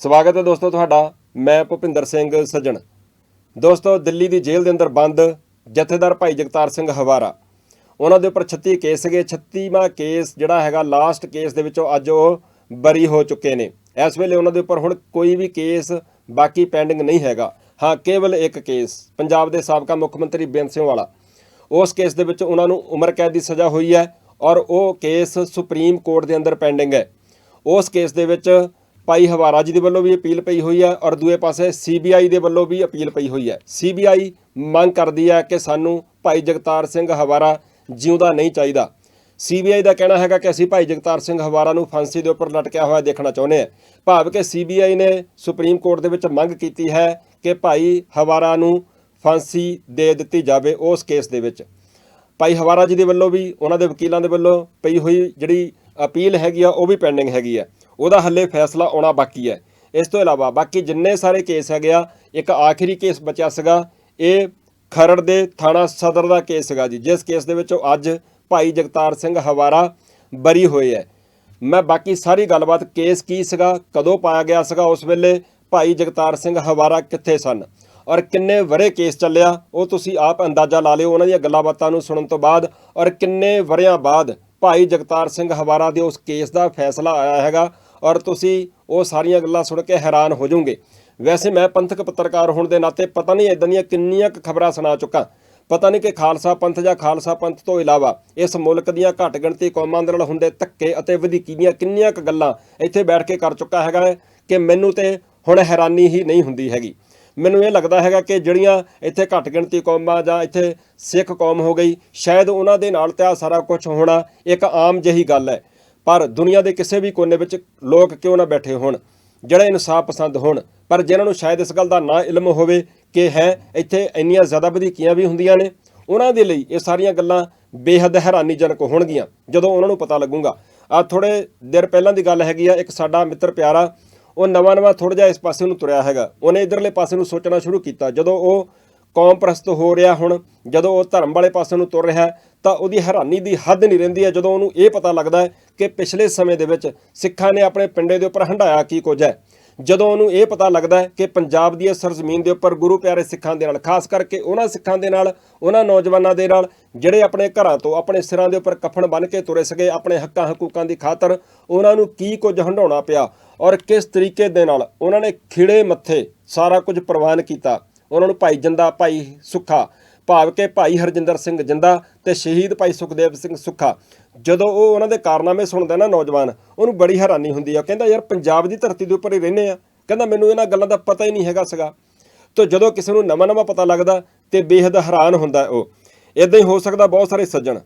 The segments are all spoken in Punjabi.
ਸਵਾਗਤ ਹੈ ਦੋਸਤੋ ਤੁਹਾਡਾ, ਮੈਂ ਭੁਪਿੰਦਰ ਸਿੰਘ ਸੱਜਣ। ਦੋਸਤੋ, ਦਿੱਲੀ ਦੀ ਜੇਲ੍ਹ ਦੇ ਅੰਦਰ ਬੰਦ ਜਥੇਦਾਰ ਭਾਈ ਜਗਤਾਰ ਸਿੰਘ ਹਵਾਰਾ। ਉਹਨਾਂ ਦੇ ਉੱਪਰ 36 ਕੇਸ ਸੀਗੇ 36ਵਾਂ ਕੇਸ ਜਿਹੜਾ ਹੈਗਾ, ਲਾਸਟ ਕੇਸ ਦੇ ਵਿੱਚੋਂ ਅੱਜ ਉਹ ਬਰੀ ਹੋ ਚੁੱਕੇ ਨੇ। ਇਸ ਵੇਲੇ ਉਹਨਾਂ ਦੇ ਉੱਪਰ ਹੁਣ ਕੋਈ ਵੀ ਕੇਸ ਬਾਕੀ ਪੈਂਡਿੰਗ ਨਹੀਂ ਹੈਗਾ। ਹਾਂ, ਕੇਵਲ ਇੱਕ ਕੇਸ, ਪੰਜਾਬ ਦੇ ਸਾਬਕਾ ਮੁੱਖ ਮੰਤਰੀ ਬੇਅੰਤ ਸਿੰਘ ਵਾਲਾ। ਉਸ ਕੇਸ ਦੇ ਵਿੱਚ ਉਹਨਾਂ ਨੂੰ ਉਮਰ ਕੈਦ ਦੀ ਸਜ਼ਾ ਹੋਈ ਹੈ ਔਰ ਉਹ ਕੇਸ ਸੁਪਰੀਮ ਕੋਰਟ ਦੇ ਅੰਦਰ ਪੈਂਡਿੰਗ ਹੈ। ਉਸ ਕੇਸ ਦੇ ਵਿੱਚ ਭਾਈ ਹਵਾਰਾ ਜੀ ਦੇ ਵੱਲੋਂ ਵੀ ਅਪੀਲ ਪਈ ਹੋਈ ਹੈ ਔਰ ਦੂਏ ਪਾਸੇ ਸੀਬੀਆਈ ਦੇ ਵੱਲੋਂ ਵੀ ਅਪੀਲ ਪਈ ਹੋਈ ਹੈ ਸੀਬੀਆਈ ਮੰਗ ਕਰਦੀ ਹੈ ਕਿ ਸਾਨੂੰ ਭਾਈ ਜਗਤਾਰ ਸਿੰਘ ਹਵਾਰਾ ਜਿਉਂਦਾ ਨਹੀਂ ਚਾਹੀਦਾ। ਸੀਬੀਆਈ ਦਾ ਕਹਿਣਾ ਹੈਗਾ ਕਿ ਅਸੀਂ ਭਾਈ ਜਗਤਾਰ ਸਿੰਘ ਹਵਾਰਾ ਨੂੰ ਫਾਂਸੀ ਦੇ ਉੱਪਰ ਲਟਕਿਆ ਹੋਇਆ ਦੇਖਣਾ ਚਾਹੁੰਦੇ ਹਾਂ ਭਾਵ ਕਿ ਸੀਬੀਆਈ ਨੇ ਸੁਪਰੀਮ ਕੋਰਟ ਦੇ ਵਿੱਚ ਮੰਗ ਕੀਤੀ ਹੈ ਕਿ ਭਾਈ ਹਵਾਰਾ ਨੂੰ ਫਾਂਸੀ ਦੇ ਦਿੱਤੀ ਜਾਵੇ ਉਸ ਕੇਸ ਦੇ ਵਿੱਚ। ਭਾਈ ਹਵਾਰਾ ਜੀ ਦੇ ਵੱਲੋਂ ਵੀ, ਉਹਨਾਂ ਦੇ ਵਕੀਲਾਂ ਦੇ ਵੱਲੋਂ ਪਈ ਹੋਈ ਜਿਹੜੀ ਅਪੀਲ ਹੈਗੀ ਆ, ਉਹ ਵੀ ਪੈਂਡਿੰਗ ਹੈਗੀ ਆ। ਉਹਦਾ ਹੱਲੇ ਫੈਸਲਾ ਆਉਣਾ ਬਾਕੀ ਹੈ। ਇਸ ਤੋਂ ਇਲਾਵਾ ਬਾਕੀ ਜਿੰਨੇ ਸਾਰੇ ਕੇਸ ਹੈਗੇ ਆ, ਇੱਕ ਆਖਰੀ ਕੇਸ ਬਚਿਆ ਸੀਗਾ, ਇਹ ਖਰੜ ਦੇ ਥਾਣਾ ਸਦਰ ਦਾ ਕੇਸ ਸੀਗਾ ਜੀ, ਜਿਸ ਕੇਸ ਦੇ ਵਿੱਚ ਉਹ ਅੱਜ ਭਾਈ ਜਗਤਾਰ ਸਿੰਘ ਹਵਾਰਾ ਬਰੀ ਹੋਏ ਹੈ। ਮੈਂ ਬਾਕੀ ਸਾਰੀ ਗੱਲਬਾਤ ਕੇਸ ਕੀ ਸੀਗਾ, ਕਦੋਂ ਪਾਇਆ ਗਿਆ ਸੀਗਾ, ਉਸ ਵੇਲੇ ਭਾਈ ਜਗਤਾਰ ਸਿੰਘ ਹਵਾਰਾ ਕਿੱਥੇ ਸਨ ਔਰ ਕਿੰਨੇ ਵਰੇ ਕੇਸ ਚੱਲਿਆ, ਉਹ ਤੁਸੀਂ ਆਪ ਅੰਦਾਜ਼ਾ ਲਾ ਲਿਓ ਉਹਨਾਂ ਦੀਆਂ ਗੱਲਾਂ ਬਾਤਾਂ ਨੂੰ ਸੁਣਨ ਤੋਂ ਬਾਅਦ ਔਰ ਕਿੰਨੇ ਵਰਿਆਂ ਬਾਅਦ ਭਾਈ ਜਗਤਾਰ ਸਿੰਘ ਹਵਾਰਾ ਦੇ ਉਸ ਕੇਸ ਦਾ ਫੈਸਲਾ ਆਇਆ ਹੈਗਾ ਔਰ ਤੁਸੀਂ ਉਹ ਸਾਰੀਆਂ ਗੱਲਾਂ ਸੁਣ ਕੇ ਹੈਰਾਨ ਹੋ ਜਾਓਗੇ। ਵੈਸੇ ਮੈਂ ਪੰਥਕ ਪੱਤਰਕਾਰ ਹੋਣ ਦੇ ਨਾਤੇ ਪਤਾ ਨਹੀਂ ਇਦਾਂ ਦੀਆਂ ਕਿੰਨੀਆਂ ਕੁ ਖਬਰਾਂ ਸੁਣਾ ਚੁੱਕਾ। ਪਤਾ ਨਹੀਂ ਕਿ ਖਾਲਸਾ ਪੰਥ ਜਾਂ ਖਾਲਸਾ ਪੰਥ ਤੋਂ ਇਲਾਵਾ ਇਸ ਮੁਲਕ ਦੀਆਂ ਘੱਟ ਗਿਣਤੀ ਕੌਮਾਂ ਦੇ ਨਾਲ ਹੁੰਦੇ ਧੱਕੇ ਅਤੇ ਵਧੀਕੀ ਦੀਆਂ ਕਿੰਨੀਆਂ ਕੁ ਗੱਲਾਂ ਇੱਥੇ ਬੈਠ ਕੇ ਕਰ ਚੁੱਕਾ ਹੈਗਾ ਹੈ ਕਿ ਮੈਨੂੰ ਤੇ ਹੁਣ ਹੈਰਾਨੀ ਹੀ ਨਹੀਂ ਹੁੰਦੀ ਹੈਗੀ। ਮੈਨੂੰ ਇਹ ਲੱਗਦਾ ਹੈਗਾ ਕਿ ਜਿਹੜੀਆਂ ਇੱਥੇ ਘੱਟ ਗਿਣਤੀ ਕੌਮਾਂ ਜਾਂ ਇੱਥੇ ਸਿੱਖ ਕੌਮ ਹੋ ਗਈ, ਸ਼ਾਇਦ ਉਹਨਾਂ ਦੇ ਨਾਲ ਤੇ ਆ ਸਾਰਾ ਕੁਝ ਹੋਣਾ ਇੱਕ ਆਮ ਜਿਹੀ ਗੱਲ ਹੈ। ਪਰ ਦੁਨੀਆ ਦੇ ਕਿਸੇ ਵੀ ਕੋਨੇ ਵਿੱਚ ਲੋਕ ਕਿਉਂ ਨਾ ਬੈਠੇ ਹੋਣ? ਜਿਹੜੇ ਇਨਸਾਫ ਪਸੰਦ ਹੋਣ, ਪਰ ਜਿਨ੍ਹਾਂ ਨੂੰ ਸ਼ਾਇਦ ਇਸ ਗੱਲ ਦਾ ਨਾ ਇਲਮ ਹੋਵੇ ਕਿ ਹੈ, ਇੱਥੇ ਇੰਨੀਆਂ ਜ਼ਿਆਦਾ ਵਧੀਕੀਆਂ ਵੀ ਹੁੰਦੀਆਂ ਨੇ, ਉਹਨਾਂ ਦੇ ਲਈ ਇਹ ਸਾਰੀਆਂ ਗੱਲਾਂ ਬੇਹੱਦ ਹੈਰਾਨੀਜਨਕ ਹੋਣਗੀਆਂ, ਜਦੋਂ ਉਹਨਾਂ ਨੂੰ ਪਤਾ ਲੱਗੂਗਾ। ਆ ਥੋੜੇ ਦਿਨ ਪਹਿਲਾਂ ਦੀ ਗੱਲ ਹੈਗੀ ਆ, ਇੱਕ ਸਾਡਾ ਮਿੱਤਰ ਪਿਆਰਾ, ਉਹ ਨਵਾਂ ਨਵਾਂ ਥੋੜਾ ਜਿਹਾ ਇਸ ਪਾਸੇ ਨੂੰ ਤੁਰਿਆ ਹੈਗਾ। ਉਹਨੇ ਇਧਰਲੇ ਪਾਸੇ ਨੂੰ ਸੋਚਣਾ ਸ਼ੁਰੂ ਕੀਤਾ, ਜਦੋਂ ਉਹ ਕੌਮ ਪ੍ਰਸਤ ਹੋ ਰਿਹਾ ਹੁਣ, ਜਦੋਂ ਉਹ ਧਰਮ ਵਾਲੇ ਪਾਸੇ ਨੂੰ ਤੁਰ ਰਿਹਾ ਤਾਂ ਉਹਦੀ ਹੈਰਾਨੀ ਦੀ ਹੱਦ ਨਹੀਂ ਰਹਿੰਦੀ ਹੈ ਜਦੋਂ ਉਹਨੂੰ ਇਹ ਪਤਾ ਲੱਗਦਾ ਹੈ ਕਿ ਪਿਛਲੇ ਸਮੇਂ ਦੇ ਵਿੱਚ ਸਿੱਖਾਂ ਨੇ ਆਪਣੇ ਪਿੰਡੇ ਦੇ ਉੱਪਰ ਹੰਡਾਇਆ ਕੀ ਕੁਝ ਹੈ। ਜਦੋਂ ਉਹਨੂੰ ਇਹ ਪਤਾ ਲੱਗਦਾ ਹੈ ਕਿ ਪੰਜਾਬ ਦੀ ਇਸ ਸਰਜ਼ਮੀਨ ਦੇ ਉੱਪਰ ਗੁਰੂ ਪਿਆਰੇ ਸਿੱਖਾਂ ਦੇ ਨਾਲ, ਖਾਸ ਕਰਕੇ ਉਹਨਾਂ ਸਿੱਖਾਂ ਦੇ ਨਾਲ, ਉਹਨਾਂ ਨੌਜਵਾਨਾਂ ਦੇ ਨਾਲ, ਜਿਹੜੇ ਆਪਣੇ ਘਰਾਂ ਤੋਂ ਆਪਣੇ ਸਿਰਾਂ ਦੇ ਉੱਪਰ ਕਫਨ ਬੰਨ੍ਹ ਕੇ ਤੁਰੇ ਸਕੇ ਆਪਣੇ ਹੱਕਾਂ ਹਕੂਕਾਂ ਦੀ ਖਾਤਰ, ਉਹਨਾਂ ਨੂੰ ਕੀ ਕੁਝ ਹੰਡਾਉਣਾ ਪਿਆ ਔਰ ਕਿਸ ਤਰੀਕੇ ਦੇ ਨਾਲ ਉਹਨਾਂ ਨੇ ਖਿੜੇ ਮੱਥੇ ਸਾਰਾ ਕੁਝ ਪ੍ਰਵਾਨ ਕੀਤਾ। ਉਹਨਾਂ ਨੂੰ ਭਾਈ ਜਿੰਦਾ, ਭਾਈ ਸੁੱਖਾ ਭਾਵ ਕਿ ਭਾਈ ਹਰਜਿੰਦਰ ਸਿੰਘ ਜਿੰਦਾ ਤੇ ਸ਼ਹੀਦ ਭਾਈ ਸੁਖਦੇਵ ਸਿੰਘ ਸੁੱਖਾ। ਜਦੋਂ ਉਹ ਉਹਨਾਂ ਦੇ ਕਾਰਨਾਮੇ ਸੁਣਦਾ ਨਾ ਨੌਜਵਾਨ, ਉਹਨੂੰ ਬੜੀ ਹੈਰਾਨੀ ਹੁੰਦੀ ਆ। ਕਹਿੰਦਾ, ਯਾਰ, ਪੰਜਾਬ ਦੀ ਧਰਤੀ ਦੇ ਉੱਪਰ ਹੀ ਰਹਿੰਦੇ ਆ। ਕਹਿੰਦਾ, ਮੈਨੂੰ ਇਹਨਾਂ ਗੱਲਾਂ ਦਾ ਪਤਾ ਹੀ ਨਹੀਂ ਹੈਗਾ ਸੀਗਾ। ਤੋ ਜਦੋਂ ਕਿਸੇ ਨੂੰ ਨਵਾਂ ਨਵਾਂ ਪਤਾ ਲੱਗਦਾ ਤੇ ਬੇਹੱਦ ਹੈਰਾਨ ਹੁੰਦਾ ਉਹ। ਇਦਾਂ ਹੀ ਹੋ ਸਕਦਾ ਬਹੁਤ ਸਾਰੇ ਸੱਜਣ,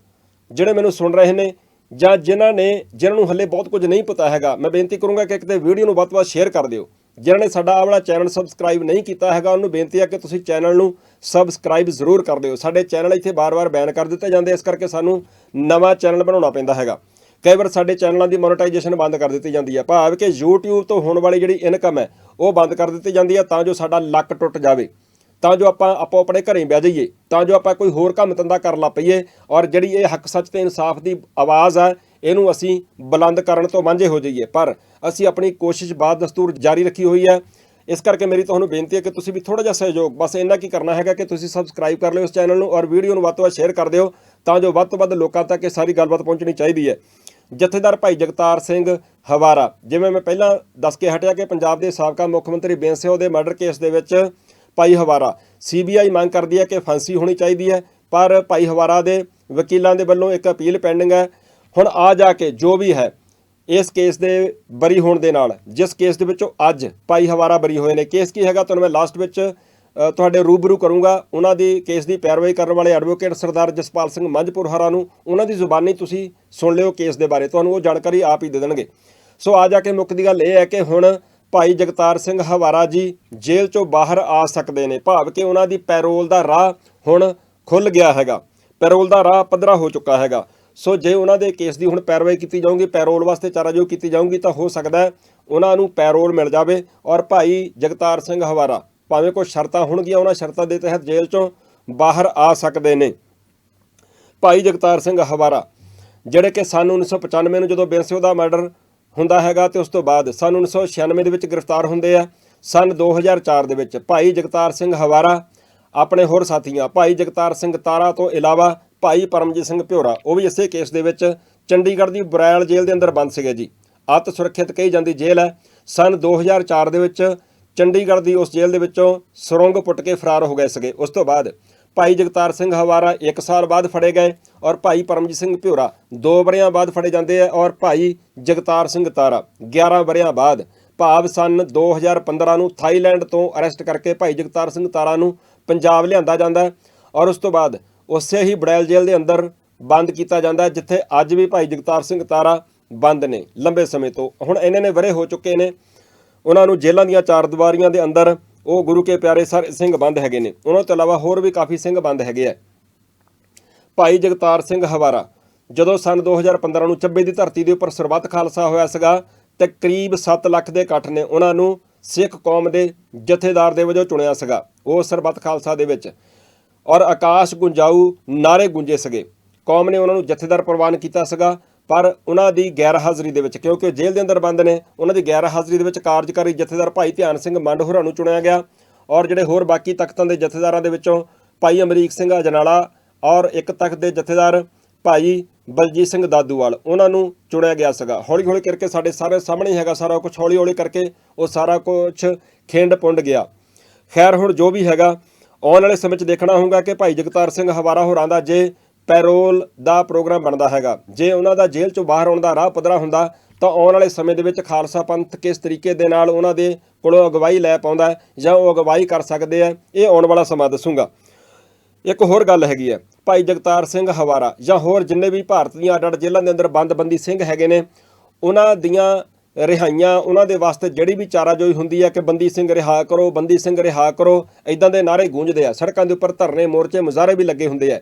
ਜਿਹੜੇ ਮੈਨੂੰ ਸੁਣ ਰਹੇ ਨੇ ਜਾਂ ਜਿਨ੍ਹਾਂ ਨੇ, ਜਿਨ੍ਹਾਂ ਨੂੰ ਹੱਲੇ ਬਹੁਤ ਕੁਝ ਨਹੀਂ ਪਤਾ ਹੈਗਾ, ਮੈਂ ਬੇਨਤੀ ਕਰੂੰਗਾ ਕਿ ਇੱਕ ਕਿਤੇ ਵੀਡੀਓ ਨੂੰ ਵੱਧ ਤੋਂ ਵੱਧ ਸ਼ੇਅਰ ਕਰ ਦਿਓ। ਜਿਨ੍ਹਾਂ ਨੇ ਸਾਡਾ ਆਹ ਵਾਲਾ ਚੈਨਲ ਸਬਸਕ੍ਰਾਈਬ ਨਹੀਂ ਕੀਤਾ ਹੈਗਾ, ਉਹਨੂੰ ਬੇਨਤੀ ਹੈ ਕਿ ਤੁਸੀਂ ਚੈਨਲ ਨੂੰ ਸਬਸਕ੍ਰਾਈਬ ਜ਼ਰੂਰ ਕਰ ਦਿਓ। ਸਾਡੇ ਚੈਨਲ ਇੱਥੇ ਬਾਰ-ਬਾਰ ਬੈਨ ਕਰ ਦਿੱਤੇ ਜਾਂਦੇ ਇਸ ਕਰਕੇ ਸਾਨੂੰ ਨਵਾਂ ਚੈਨਲ ਬਣਾਉਣਾ ਪੈਂਦਾ ਹੈਗਾ। ਕਈ ਵਾਰ ਸਾਡੇ ਚੈਨਲਾਂ ਦੀ ਮੋਨੇਟਾਈਜੇਸ਼ਨ ਬੰਦ ਕਰ ਦਿੱਤੀ ਜਾਂਦੀ ਹੈ ਭਾਵ ਕਿ YouTube ਤੋਂ ਹੋਣ ਵਾਲੀ ਜਿਹੜੀ ਇਨਕਮ ਹੈ, ਉਹ ਬੰਦ ਕਰ ਦਿੱਤੀ ਜਾਂਦੀ ਹੈ ਤਾਂ ਜੋ ਸਾਡਾ ਲੱਕ ਟੁੱਟ ਜਾਵੇ। ਤਾਂ ਜੋ ਆਪਾਂ ਆਪੋ ਆਪਣੇ ਘਰੇ ਬਹਿ ਜਾਈਏ, ਤਾਂ ਜੋ ਆਪਾਂ ਕੋਈ ਹੋਰ ਕੰਮ ਧੰਦਾ ਕਰ ਲੱਗ ਪਈਏ, ਔਰ ਜਿਹੜੀ ਇਹ ਹੱਕ ਸੱਚ ਤੇ ਇਨਸਾਫ ਦੀ ਆਵਾਜ਼ ਹੈ ਇਹਨੂੰ ਅਸੀਂ ਬੁਲੰਦ ਕਰਨ ਤੋਂ ਵਾਂਝੇ ਹੋ ਜਾਈਏ। ਪਰ ਅਸੀਂ ਆਪਣੀ ਕੋਸ਼ਿਸ਼ ਬਾਦ ਦਸਤੂਰ ਜਾਰੀ ਰੱਖੀ ਹੋਈ ਹੈ। ਇਸ ਕਰਕੇ ਮੇਰੀ ਤੁਹਾਨੂੰ ਬੇਨਤੀ ਹੈ ਕਿ ਤੁਸੀਂ ਵੀ ਥੋੜਾ ਜਿਹਾ ਸਹਿਯੋਗ, ਬਸ ਇੰਨਾ ਕੀ ਕਰਨਾ ਹੈਗਾ ਕਿ ਤੁਸੀਂ ਸਬਸਕ੍ਰਾਈਬ ਕਰ ਲਿਓ ਇਸ ਚੈਨਲ ਨੂੰ ਔਰ ਵੀਡੀਓ ਨੂੰ ਵੱਧ ਤੋਂ ਵੱਧ ਸ਼ੇਅਰ ਕਰ ਦਿਓ ਤਾਂ ਜੋ ਵੱਧ ਤੋਂ ਵੱਧ ਲੋਕਾਂ ਤੱਕ ਇਹ ਸਾਰੀ ਗੱਲਬਾਤ ਪਹੁੰਚਣੀ ਚਾਹੀਦੀ ਹੈ। ਜਥੇਦਾਰ ਭਾਈ ਜਗਤਾਰ ਸਿੰਘ ਹਵਾਰਾ, ਜਿਵੇਂ ਮੈਂ ਪਹਿਲਾਂ ਦੱਸ ਕੇ ਹਟਿਆ ਕਿ ਪੰਜਾਬ ਦੇ ਸਾਬਕਾ ਮੁੱਖ ਮੰਤਰੀ ਬੇਅੰਤ ਸਿੰਘ ਦੇ ਮਰਡਰ ਕੇਸ ਦੇ ਵਿੱਚ ਭਾਈ ਹਵਾਰਾ ਸੀਬੀਆਈ ਮੰਗ ਕਰਦੀ ਹੈ ਕਿ ਫਾਂਸੀ ਹੋਣੀ ਚਾਹੀਦੀ ਹੈ। ਪਰ ਭਾਈ ਹਵਾਰਾ ਦੇ ਵਕੀਲਾਂ ਦੇ ਵੱਲੋਂ ਇੱਕ ਅਪੀਲ ਪੈਂਡਿੰਗ ਹੈ ਹੁਣ ਆ ਜਾ ਕੇ ਜੋ ਵੀ ਹੈ, ਇਸ ਕੇਸ ਦੇ ਬਰੀ ਹੋਣ ਦੇ ਨਾਲ, ਜਿਸ ਕੇਸ ਦੇ ਵਿੱਚੋਂ ਅੱਜ ਭਾਈ ਹਵਾਰਾ ਬਰੀ ਹੋਏ ਨੇ ਕੇਸ ਕੀ ਹੈਗਾ ਤੁਹਾਨੂੰ ਮੈਂ ਲਾਸਟ ਵਿੱਚ ਤੁਹਾਡੇ ਰੂਬਰੂ ਕਰੂੰਗਾ। ਉਹਨਾਂ ਦੀ ਕੇਸ ਦੀ ਪੈਰਵਾਈ ਕਰਨ ਵਾਲੇ ਐਡਵੋਕੇਟ ਸਰਦਾਰ ਜਸਪਾਲ ਸਿੰਘ ਮੰਝਪੁਰ ਹਰਾ ਨੂੰ, ਉਹਨਾਂ ਦੀ ਜ਼ੁਬਾਨੀ ਤੁਸੀਂ ਸੁਣ ਲਿਓ ਕੇਸ ਦੇ ਬਾਰੇ, ਤੁਹਾਨੂੰ ਉਹ ਜਾਣਕਾਰੀ ਆਪ ਹੀ ਦੇ ਦੇਣਗੇ। ਸੋ ਆ ਜਾ ਕੇ ਮੁੱਖ ਦੀ ਗੱਲ ਇਹ ਹੈ ਕਿ ਹੁਣ ਭਾਈ ਜਗਤਾਰ ਸਿੰਘ ਹਵਾਰਾ ਜੀ ਜੇਲ੍ਹ ਚੋਂ ਬਾਹਰ ਆ ਸਕਦੇ ਨੇ। ਭਾਵ ਕਿ ਉਹਨਾਂ ਦੀ ਪੈਰੋਲ ਦਾ ਰਾਹ ਹੁਣ ਖੁੱਲ ਗਿਆ ਹੈਗਾ। ਪੈਰੋਲ ਦਾ ਰਾਹ ਪੱਧਰਾ ਹੋ ਚੁੱਕਾ ਹੈਗਾ। ਸੋ ਜੇ ਉਹਨਾਂ ਦੇ ਕੇਸ ਦੀ ਹੁਣ ਪੈਰਵਾਈ ਕੀਤੀ ਜਾਊਗੀ, ਪੈਰੋਲ ਵਾਸਤੇ ਚਾਰਾਜੋਗ ਕੀਤੀ ਜਾਊਗੀ, ਤਾਂ ਹੋ ਸਕਦਾ ਉਹਨਾਂ ਨੂੰ ਪੈਰੋਲ ਮਿਲ ਜਾਵੇ। ਔਰ ਭਾਈ ਜਗਤਾਰ ਸਿੰਘ ਹਵਾਰਾ, ਭਾਵੇਂ ਕੋਈ ਸ਼ਰਤਾਂ ਹੋਣਗੀਆਂ, ਉਹਨਾਂ ਸ਼ਰਤਾਂ ਦੇ ਤਹਿਤ ਜੇਲ੍ਹ ਚੋਂ ਬਾਹਰ ਆ ਸਕਦੇ ਨੇ। ਭਾਈ ਜਗਤਾਰ ਸਿੰਘ ਹਵਾਰਾ, ਜਿਹੜੇ ਕਿ ਸਨ 1995 ਨੂੰ ਜਦੋਂ ਬੇਂਸਿਓ ਦਾ ਮਰਡਰ ਹੁੰਦਾ ਹੈਗਾ ਤੇ ਉਸ ਤੋਂ ਬਾਅਦ ਸਨ 1996 ਦੇ ਵਿੱਚ ਗ੍ਰਿਫਤਾਰ ਹੁੰਦੇ ਆ, ਸਨ 2004 ਦੇ ਵਿੱਚ। ਭਾਈ ਜਗਤਾਰ ਸਿੰਘ ਹਵਾਰਾ, ਆਪਣੇ ਹੋਰ ਸਾਥੀਆਂ, ਭਾਈ ਜਗਤਾਰ ਸਿੰਘ ਤਾਰਾ ਤੋਂ ਇਲਾਵਾ ਭਾਈ ਪਰਮਜੀਤ ਸਿੰਘ ਭਿਓਰਾ, ਉਹ ਵੀ ਇਸੇ ਕੇਸ ਦੇ ਵਿੱਚ ਚੰਡੀਗੜ੍ਹ ਦੀ ਬਰੈਲ ਜੇਲ੍ਹ ਦੇ ਅੰਦਰ ਬੰਦ ਸੀਗੇ ਜੀ। ਅਤ ਸੁਰੱਖਿਅਤ ਕਹੀ ਜਾਂਦੀ ਜੇਲ੍ਹ ਹੈ। ਸਨ 2004 ਦੇ ਵਿੱਚ ਚੰਡੀਗੜ੍ਹ ਦੀ ਉਸ ਜੇਲ੍ਹ ਦੇ ਵਿੱਚੋਂ ਸੁਰੰਗ ਪੁੱਟ ਕੇ ਫਰਾਰ ਹੋ ਗਏ ਸੀਗੇ। ਉਸ ਤੋਂ ਬਾਅਦ ਭਾਈ ਜਗਤਾਰ ਸਿੰਘ ਹਵਾਰਾ 1 ਸਾਲ ਬਾਅਦ ਫੜੇ ਗਏ ਔਰ ਭਾਈ ਪਰਮਜੀਤ ਸਿੰਘ ਭਿਓਰਾ 2 ਵਰਿਆਂ ਬਾਅਦ ਫੜੇ ਜਾਂਦੇ ਆ ਔਰ ਭਾਈ ਜਗਤਾਰ ਸਿੰਘ ਤਾਰਾ 11 ਵਰਿਆਂ ਬਾਅਦ ਭਾਵ ਸਨ 2015 ਨੂੰ ਥਾਈਲੈਂਡ ਤੋਂ ਅਰੈਸਟ ਕਰਕੇ ਭਾਈ ਜਗਤਾਰ ਸਿੰਘ ਤਾਰਾ ਨੂੰ ਪੰਜਾਬ ਲਿਆਂਦਾ ਜਾਂਦਾ ਔਰ ਉਸ ਤੋਂ ਬਾਅਦ ਉਸੇ ਹੀ ਬੜੈਲ ਜੇਲ੍ਹ ਦੇ ਅੰਦਰ ਬੰਦ ਕੀਤਾ ਜਾਂਦਾ ਹੈ, ਜਿੱਥੇ ਅੱਜ ਵੀ ਭਾਈ ਜਗਤਾਰ ਸਿੰਘ ਤਾਰਾ ਬੰਦ ਨੇ ਲੰਬੇ ਸਮੇਂ ਤੋਂ। ਹੁਣ ਇਹਨਾਂ ਨੇ ਵਰੇ ਹੋ ਚੁੱਕੇ ਨੇ। ਉਹਨਾਂ ਨੂੰ ਜੇਲ੍ਹਾਂ ਦੀਆਂ ਚਾਰ ਦੀਵਾਰੀਆਂ ਦੇ ਅੰਦਰ ਉਹ ਗੁਰੂ ਕੇ ਪਿਆਰੇ ਸਰ ਸਿੰਘ ਬੰਦ ਹੈਗੇ ਨੇ। ਉਹਨਾਂ ਤੋਂ ਇਲਾਵਾ ਹੋਰ ਵੀ ਕਾਫੀ ਸਿੰਘ ਬੰਦ ਹੈਗੇ ਆ। ਭਾਈ ਜਗਤਾਰ ਸਿੰਘ ਹਵਾਰਾ, ਜਦੋਂ ਸਨ 2015 ਨੂੰ ਚੱਬੇ ਦੀ ਧਰਤੀ ਦੇ ਉੱਪਰ ਸਰਬੱਤ ਖਾਲਸਾ ਹੋਇਆ ਸੀਗਾ ਤੇ ਕਰੀਬ 7 ਲੱਖ ਦੇ ਇਕੱਠ ਨੇ ਉਹਨਾਂ ਨੂੰ ਸਿੱਖ ਕੌਮ ਦੇ ਜਥੇਦਾਰ ਦੇ ਵਜੋਂ ਚੁਣਿਆ ਸੀਗਾ। ਉਹ ਸਰਬੱਤ ਖਾਲਸਾ ਦੇ ਵਿੱਚ ਔਰ ਆਕਾਸ਼ ਗੁੰਜਾਊ ਨਾਰੇ ਗੁੰਜੇ ਸਗੇ। ਕੌਮ ਨੇ ਉਹਨਾਂ ਨੂੰ ਜਥੇਦਾਰ ਪ੍ਰਵਾਨ ਕੀਤਾ ਸੀਗਾ, ਪਰ ਉਹਨਾਂ ਦੀ ਗੈਰ ਹਾਜ਼ਰੀ ਦੇ ਵਿੱਚ, ਕਿਉਂਕਿ ਉਹ ਜੇਲ੍ਹ ਦੇ ਅੰਦਰ ਬੰਦ ਨੇ, ਉਹਨਾਂ ਦੀ ਗੈਰ ਹਾਜ਼ਰੀ ਦੇ ਵਿੱਚ ਕਾਰਜਕਾਰੀ ਜਥੇਦਾਰ ਭਾਈ ਧਿਆਨ ਸਿੰਘ ਮੰਡ ਹੋਰਾਂ ਨੂੰ ਚੁਣਿਆ ਗਿਆ ਔਰ ਜਿਹੜੇ ਹੋਰ ਬਾਕੀ ਤਖਤਾਂ ਦੇ ਜਥੇਦਾਰਾਂ ਦੇ ਵਿੱਚੋਂ ਭਾਈ ਅਮਰੀਕ ਸਿੰਘ ਅਜਨਾਲਾ ਔਰ ਇੱਕ ਤਖਤ ਦੇ ਜਥੇਦਾਰ ਭਾਈ ਬਲਜੀਤ ਸਿੰਘ ਦਾਦੂਵਾਲ, ਉਹਨਾਂ ਨੂੰ ਚੁਣਿਆ ਗਿਆ ਸੀਗਾ। ਹੌਲੀ ਹੌਲੀ ਕਰਕੇ ਸਾਡੇ ਸਾਰੇ ਸਾਹਮਣੇ ਹੈਗਾ ਸਾਰਾ ਕੁਝ ਹੌਲੀ ਹੌਲੀ ਕਰਕੇ ਉਹ ਸਾਰਾ ਕੁਝ ਖਿੰਡ ਪੁੰਡ ਗਿਆ। ਖੈਰ, ਹੁਣ ਜੋ ਵੀ ਹੈਗਾ ਆਉਣ ਵਾਲੇ ਸਮੇਂ 'ਚ ਦੇਖਣਾ ਹੋਊਗਾ ਕਿ ਭਾਈ ਜਗਤਾਰ ਸਿੰਘ ਹਵਾਰਾ ਹੋਰਾਂ ਦਾ ਜੇ ਪੈਰੋਲ ਦਾ ਪ੍ਰੋਗਰਾਮ ਬਣਦਾ ਹੈਗਾ, ਜੇ ਉਹਨਾਂ ਦਾ ਜੇਲ੍ਹ 'ਚੋਂ ਬਾਹਰ ਆਉਣ ਦਾ ਰਾਹ ਪੱਧਰਾ ਹੁੰਦਾ, ਤਾਂ ਆਉਣ ਵਾਲੇ ਸਮੇਂ ਦੇ ਵਿੱਚ ਖਾਲਸਾ ਪੰਥ ਕਿਸ ਤਰੀਕੇ ਦੇ ਨਾਲ ਉਹਨਾਂ ਦੇ ਕੋਲੋਂ ਅਗਵਾਈ ਲੈ ਪਾਉਂਦਾ ਜਾਂ ਉਹ ਅਗਵਾਈ ਕਰ ਸਕਦੇ ਆ ਇਹ ਆਉਣ ਵਾਲਾ ਸਮਾਂ ਦੱਸੂਗਾ। ਇੱਕ ਹੋਰ ਗੱਲ ਹੈਗੀ ਹੈ, ਭਾਈ ਜਗਤਾਰ ਸਿੰਘ ਹਵਾਰਾ ਜਾਂ ਹੋਰ ਜਿੰਨੇ ਵੀ ਭਾਰਤ ਦੀਆਂ ਅੱਡ-ਅੱਡ ਜੇਲ੍ਹਾਂ ਦੇ ਅੰਦਰ ਬੰਦ-ਬੰਦੀ ਸਿੰਘ ਹੈਗੇ ਨੇ, ਉਹਨਾਂ ਦੀਆਂ ਰਿਹਾਈਆਂ ਉਹਨਾਂ ਦੇ ਵਾਸਤੇ ਜਿਹੜੀ ਵੀ ਚਾਰਾਜੋਈ ਹੁੰਦੀ ਹੈ ਕਿ ਬੰਦੀ ਸਿੰਘ ਰਿਹਾ ਕਰੋ, ਬੰਦੀ ਸਿੰਘ ਰਿਹਾ ਕਰੋ ਇਦਾਂ ਦੇ ਨਾਰੇ ਗੂੰਜਦੇ ਆ। ਸੜਕਾਂ ਦੇ ਉੱਪਰ ਧਰਨੇ, ਮੋਰਚੇ, ਮੁਜ਼ਾਹਰੇ ਵੀ ਲੱਗੇ ਹੁੰਦੇ ਆ।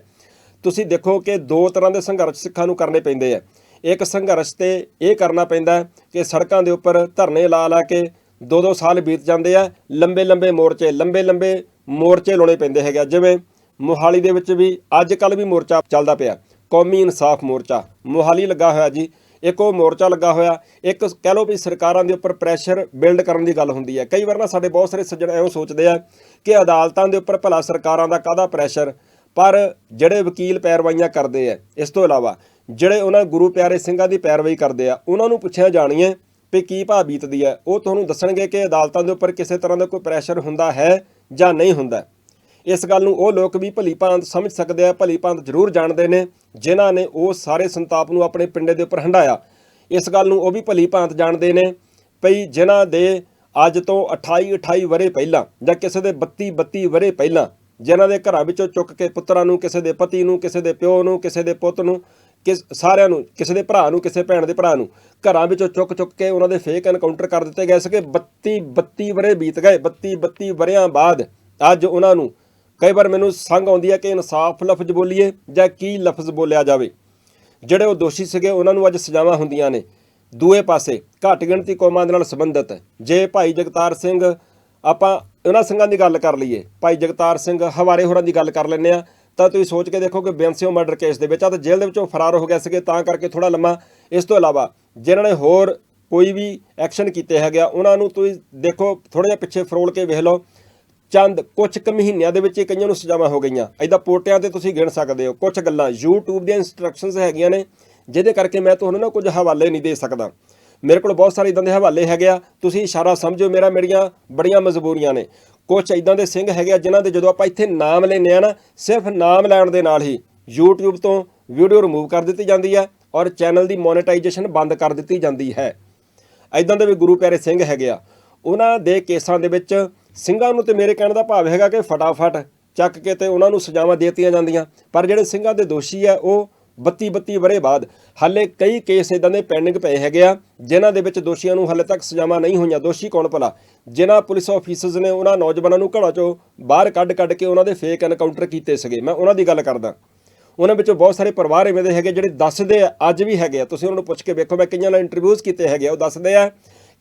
ਤੁਸੀਂ ਦੇਖੋ ਕਿ ਦੋ ਤਰ੍ਹਾਂ ਦੇ ਸੰਘਰਸ਼ ਸਿੱਖਾਂ ਨੂੰ ਕਰਨੇ ਪੈਂਦੇ ਆ। ਇੱਕ ਸੰਘਰਸ਼ ਤੇ ਇਹ ਕਰਨਾ ਪੈਂਦਾ ਕਿ ਸੜਕਾਂ ਦੇ ਉੱਪਰ ਧਰਨੇ ਲਾ ਲਾ ਕੇ ਦੋ ਦੋ ਸਾਲ ਬੀਤ ਜਾਂਦੇ ਆ ਲੰਬੇ ਲੰਬੇ ਮੋਰਚੇ ਲੰਬੇ ਲੰਬੇ ਮੋਰਚੇ ਲਾਉਣੇ ਪੈਂਦੇ ਹੈਗੇ ਆ। ਜਿਵੇਂ ਮੋਹਾਲੀ ਦੇ ਵਿੱਚ ਵੀ ਅੱਜ ਕੱਲ ਵੀ ਮੋਰਚਾ ਚੱਲਦਾ ਪਿਆ, ਕੌਮੀ ਇਨਸਾਫ ਮੋਰਚਾ। ਮੋਹਾਲੀ ਲੱਗਾ ਹੋਇਆ ਜੀ ਇੱਕ ਉਹ ਮੋਰਚਾ ਲੱਗਾ ਹੋਇਆ, ਇੱਕ ਕਹਿ ਲਓ ਵੀ ਸਰਕਾਰਾਂ ਦੇ ਉੱਪਰ ਪ੍ਰੈਸ਼ਰ ਬਿਲਡ ਕਰਨ ਦੀ ਗੱਲ ਹੁੰਦੀ ਹੈ। ਕਈ ਵਾਰ ਨਾ ਸਾਡੇ ਬਹੁਤ ਸਾਰੇ ਸੱਜਣ ਐਵੇਂ ਸੋਚਦੇ ਆ ਕਿ ਅਦਾਲਤਾਂ ਦੇ ਉੱਪਰ ਭਲਾ ਸਰਕਾਰਾਂ ਦਾ ਕਾਹਦਾ ਪ੍ਰੈਸ਼ਰ ਪਰ ਜਿਹੜੇ ਵਕੀਲ ਪੈਰਵਾਈਆਂ ਕਰਦੇ ਆ, ਇਸ ਤੋਂ ਇਲਾਵਾ ਜਿਹੜੇ ਉਹਨਾਂ ਗੁਰੂ ਪਿਆਰੇ ਸਿੰਘਾਂ ਦੀ ਪੈਰਵਾਈ ਕਰਦੇ ਆ, ਉਹਨਾਂ ਨੂੰ ਪੁੱਛਿਆ ਜਾਣੀਏ ਵੀ ਕੀ ਭਾਅ ਬੀਤਦੀ ਹੈ? ਉਹ ਤੁਹਾਨੂੰ ਦੱਸਣਗੇ ਕਿ ਅਦਾਲਤਾਂ ਦੇ ਉੱਪਰ ਕਿਸੇ ਤਰ੍ਹਾਂ ਦਾ ਕੋਈ ਪ੍ਰੈਸ਼ਰ ਹੁੰਦਾ ਹੈ ਜਾਂ ਨਹੀਂ ਹੁੰਦਾ। ਇਸ ਗੱਲ ਨੂੰ ਉਹ ਲੋਕ ਵੀ ਭਲੀ ਭਾਂਤ ਸਮਝ ਸਕਦੇ ਆ, ਭਲੀ ਭਾਂਤ ਜ਼ਰੂਰ ਜਾਣਦੇ ਨੇ, ਜਿਨ੍ਹਾਂ ਨੇ ਉਹ ਸਾਰੇ ਸੰਤਾਪ ਨੂੰ ਆਪਣੇ ਪਿੰਡੇ ਦੇ ਉੱਪਰ ਹੰਡਾਇਆ ਇਸ ਗੱਲ ਨੂੰ ਉਹ ਵੀ ਭਲੀ ਭਾਂਤ ਜਾਣਦੇ ਨੇ ਭਈ ਜਿਨ੍ਹਾਂ ਦੇ ਅੱਜ ਤੋਂ 28 28 ਵਰੇ ਪਹਿਲਾਂ ਜਾਂ ਕਿਸੇ ਦੇ 32 32 ਵਰੇ ਪਹਿਲਾਂ, ਜਿਨ੍ਹਾਂ ਦੇ ਘਰਾਂ ਵਿੱਚੋਂ ਚੁੱਕ ਕੇ ਪੁੱਤਰਾਂ ਨੂੰ, ਕਿਸੇ ਦੇ ਪਤੀ ਨੂੰ, ਕਿਸੇ ਦੇ ਪਿਓ ਨੂੰ, ਕਿਸੇ ਦੇ ਪੁੱਤ ਨੂੰ, ਕਿਸ, ਸਾਰਿਆਂ ਨੂੰ, ਕਿਸੇ ਦੇ ਭਰਾ ਨੂੰ, ਕਿਸੇ ਭੈਣ ਦੇ ਭਰਾ ਨੂੰ, ਘਰਾਂ ਵਿੱਚੋਂ ਚੁੱਕ ਚੁੱਕ ਕੇ ਉਹਨਾਂ ਦੇ ਫੇਕ ਐਨਕਾਊਂਟਰ ਕਰ ਦਿੱਤੇ ਗਏ ਸੀਗੇ। 32 32 ਵਰੇ ਬੀਤ ਗਏ। 32 32 ਵਰਿਆਂ ਬਾਅਦ ਅੱਜ ਉਹਨਾਂ ਨੂੰ ਕਈ ਵਾਰ ਮੈਨੂੰ ਸੰਗ ਆਉਂਦੀ ਹੈ ਕਿ ਇਨਸਾਫ ਲਫ਼ਜ਼ ਬੋਲੀਏ ਜਾਂ ਕੀ ਲਫ਼ਜ਼ ਬੋਲਿਆ ਜਾਵੇ। ਜਿਹੜੇ ਉਹ ਦੋਸ਼ੀ ਸੀਗੇ, ਉਹਨਾਂ ਨੂੰ ਅੱਜ ਸਜ਼ਾਵਾਂ ਹੁੰਦੀਆਂ ਨੇ। ਦੂਏ ਪਾਸੇ ਘੱਟ ਗਿਣਤੀ ਕੌਮਾਂ ਦੇ ਨਾਲ ਸੰਬੰਧਿਤ। ਜੇ ਭਾਈ ਜਗਤਾਰ ਸਿੰਘ, ਆਪਾਂ ਉਹਨਾਂ ਸਿੰਘਾਂ ਦੀ ਗੱਲ ਕਰ ਲਈਏ। ਭਾਈ ਜਗਤਾਰ ਸਿੰਘ ਹਵਾਰੇ ਹੋਰਾਂ ਦੀ ਗੱਲ ਕਰ ਲੈਂਦੇ ਆ ਤਾਂ ਤੁਸੀਂ ਸੋਚ ਕੇ ਦੇਖੋ ਕਿ ਬੈਂਸਿਓ ਮਰਡਰ ਕੇਸ ਦੇ ਵਿੱਚ ਆ, ਤਾਂ ਜੇਲ੍ਹ ਦੇ ਵਿੱਚੋਂ ਫਰਾਰ ਹੋ ਗਏ ਸੀਗੇ, ਤਾਂ ਕਰਕੇ ਥੋੜਾ ਲੰਮਾ। ਇਸ ਤੋਂ ਇਲਾਵਾ ਜਿਨ੍ਹਾਂ ਨੇ ਹੋਰ ਕੋਈ ਵੀ ਐਕਸ਼ਨ ਕੀਤੇ ਹੈਗੇ ਆ, ਉਹਨਾਂ ਨੂੰ ਤੁਸੀਂ ਦੇਖੋ ਥੋੜਾ ਜਿਹਾ ਪਿੱਛੇ ਫਰੋਲ ਕੇ ਵੇਖ ਲਓ। ਚੰਦ ਕੁਝ ਕੁ ਮਹੀਨਿਆਂ ਦੇ ਵਿੱਚ ਹੀ ਕਈਆਂ ਨੂੰ ਸਜ਼ਾਵਾਂ ਹੋ ਗਈਆਂ। ਐਦਾਂ ਪੋਟਿਆਂ ਤੇ ਤੁਸੀਂ ਗਿਣ ਸਕਦੇ ਹੋ। ਕੁਝ ਗੱਲਾਂ YouTube ਦੀਆਂ ਇਨਸਟਰਕਸ਼ਨਸ ਹੈਗੀਆਂ ਨੇ, ਜਿਹਦੇ ਕਰਕੇ ਮੈਂ ਤੁਹਾਨੂੰ ਨਾ ਕੁਝ ਹਵਾਲੇ ਨਹੀਂ ਦੇ ਸਕਦਾ। ਮੇਰੇ ਕੋਲ ਬਹੁਤ ਸਾਰੇ ਇਦਾਂ ਦੇ ਹਵਾਲੇ ਹੈਗੇ ਆ। ਤੁਸੀਂ ਇਸ਼ਾਰਾ ਸਮਝੋ, ਮੇਰਾ ਮੇਰੀਆਂ ਬੜੀਆਂ ਮਜਬੂਰੀਆਂ ਨੇ। ਕੁਝ ਇਦਾਂ ਦੇ ਸਿੰਘ ਹੈਗੇ ਆ ਜਿਨ੍ਹਾਂ ਦੇ ਜਦੋਂ ਆਪਾਂ ਇੱਥੇ ਨਾਮ ਲੈਨੇ ਆ ਨਾ, ਸਿਰਫ ਨਾਮ ਲੈਣ ਦੇ ਨਾਲ ਹੀ YouTube ਤੋਂ ਵੀਡੀਓ ਰਿਮੂਵ ਕਰ ਦਿੱਤੀ ਜਾਂਦੀ ਹੈ ਔਰ ਚੈਨਲ ਦੀ ਮੋਨੇਟਾਈਜੇਸ਼ਨ ਬੰਦ ਕਰ ਦਿੱਤੀ ਜਾਂਦੀ ਹੈ। ਐਦਾਂ ਦੇ ਵੀ ਗੁਰੂ ਪਿਆਰੇ ਸਿੰਘ ਹੈਗੇ ਆ। ਉਹਨਾਂ ਦੇ ਕੇਸਾਂ ਦੇ ਵਿੱਚ ਸਿੰਘਾਂ ਨੂੰ ਤੇ ਮੇਰੇ ਕਹਿਣ ਦਾ ਭਾਵ ਹੈਗਾ ਕਿ ਫਟਾਫਟ ਚੱਕ ਕੇ ਤੇ ਉਹਨਾਂ ਨੂੰ ਸਜ਼ਾਵਾਂ ਦੇ ਦਿੱਤੀਆਂ ਜਾਂਦੀਆਂ। ਪਰ ਜਿਹੜੇ ਸਿੰਘਾਂ ਦੇ ਦੋਸ਼ੀ ਆ, ਉਹ 32 32 ਵਰੇ ਬਾਅਦ ਹਾਲੇ ਕਈ ਕੇਸ ਇਦਾਂ ਦੇ ਪੈਂਡਿੰਗ ਪਏ ਹੈਗੇ ਆ, ਜਿਨ੍ਹਾਂ ਦੇ ਵਿੱਚ ਦੋਸ਼ੀਆਂ ਨੂੰ ਹਾਲੇ ਤੱਕ ਸਜ਼ਾਵਾਂ ਨਹੀਂ ਹੋਈਆਂ। ਦੋਸ਼ੀ ਕੌਣ ਭਲਾ? ਜਿਨ੍ਹਾਂ ਪੁਲਿਸ ਆਫੀਸਰਸ ਨੇ ਉਹਨਾਂ ਨੌਜਵਾਨਾਂ ਨੂੰ ਘਰਾਂ ਚੋਂ ਬਾਹਰ ਕੱਢ ਕੱਢ ਕੇ ਉਹਨਾਂ ਦੇ ਫੇਕ ਐਨਕਾਊਂਟਰ ਕੀਤੇ ਸੀਗੇ। ਮੈਂ ਉਹਨਾਂ ਦੀ ਗੱਲ ਕਰਦਾ। ਉਹਨਾਂ ਵਿੱਚੋਂ ਬਹੁਤ ਸਾਰੇ ਪਰਿਵਾਰ ਇਵੇਂ ਦੇ ਹੈਗੇ ਜਿਹੜੇ ਦੱਸਦੇ ਆ, ਅੱਜ ਵੀ ਹੈਗੇ ਆ। ਤੁਸੀਂ ਉਹਨਾਂ ਨੂੰ ਪੁੱਛ ਕੇ ਵੇਖੋ, ਮੈਂ ਕਈਆਂ ਨਾਲ ਇੰਟਰਵਿਊਜ਼ ਕੀਤੇ ਹੈਗੇ ਆ, ਉਹ ਦੱਸਦੇ ਆ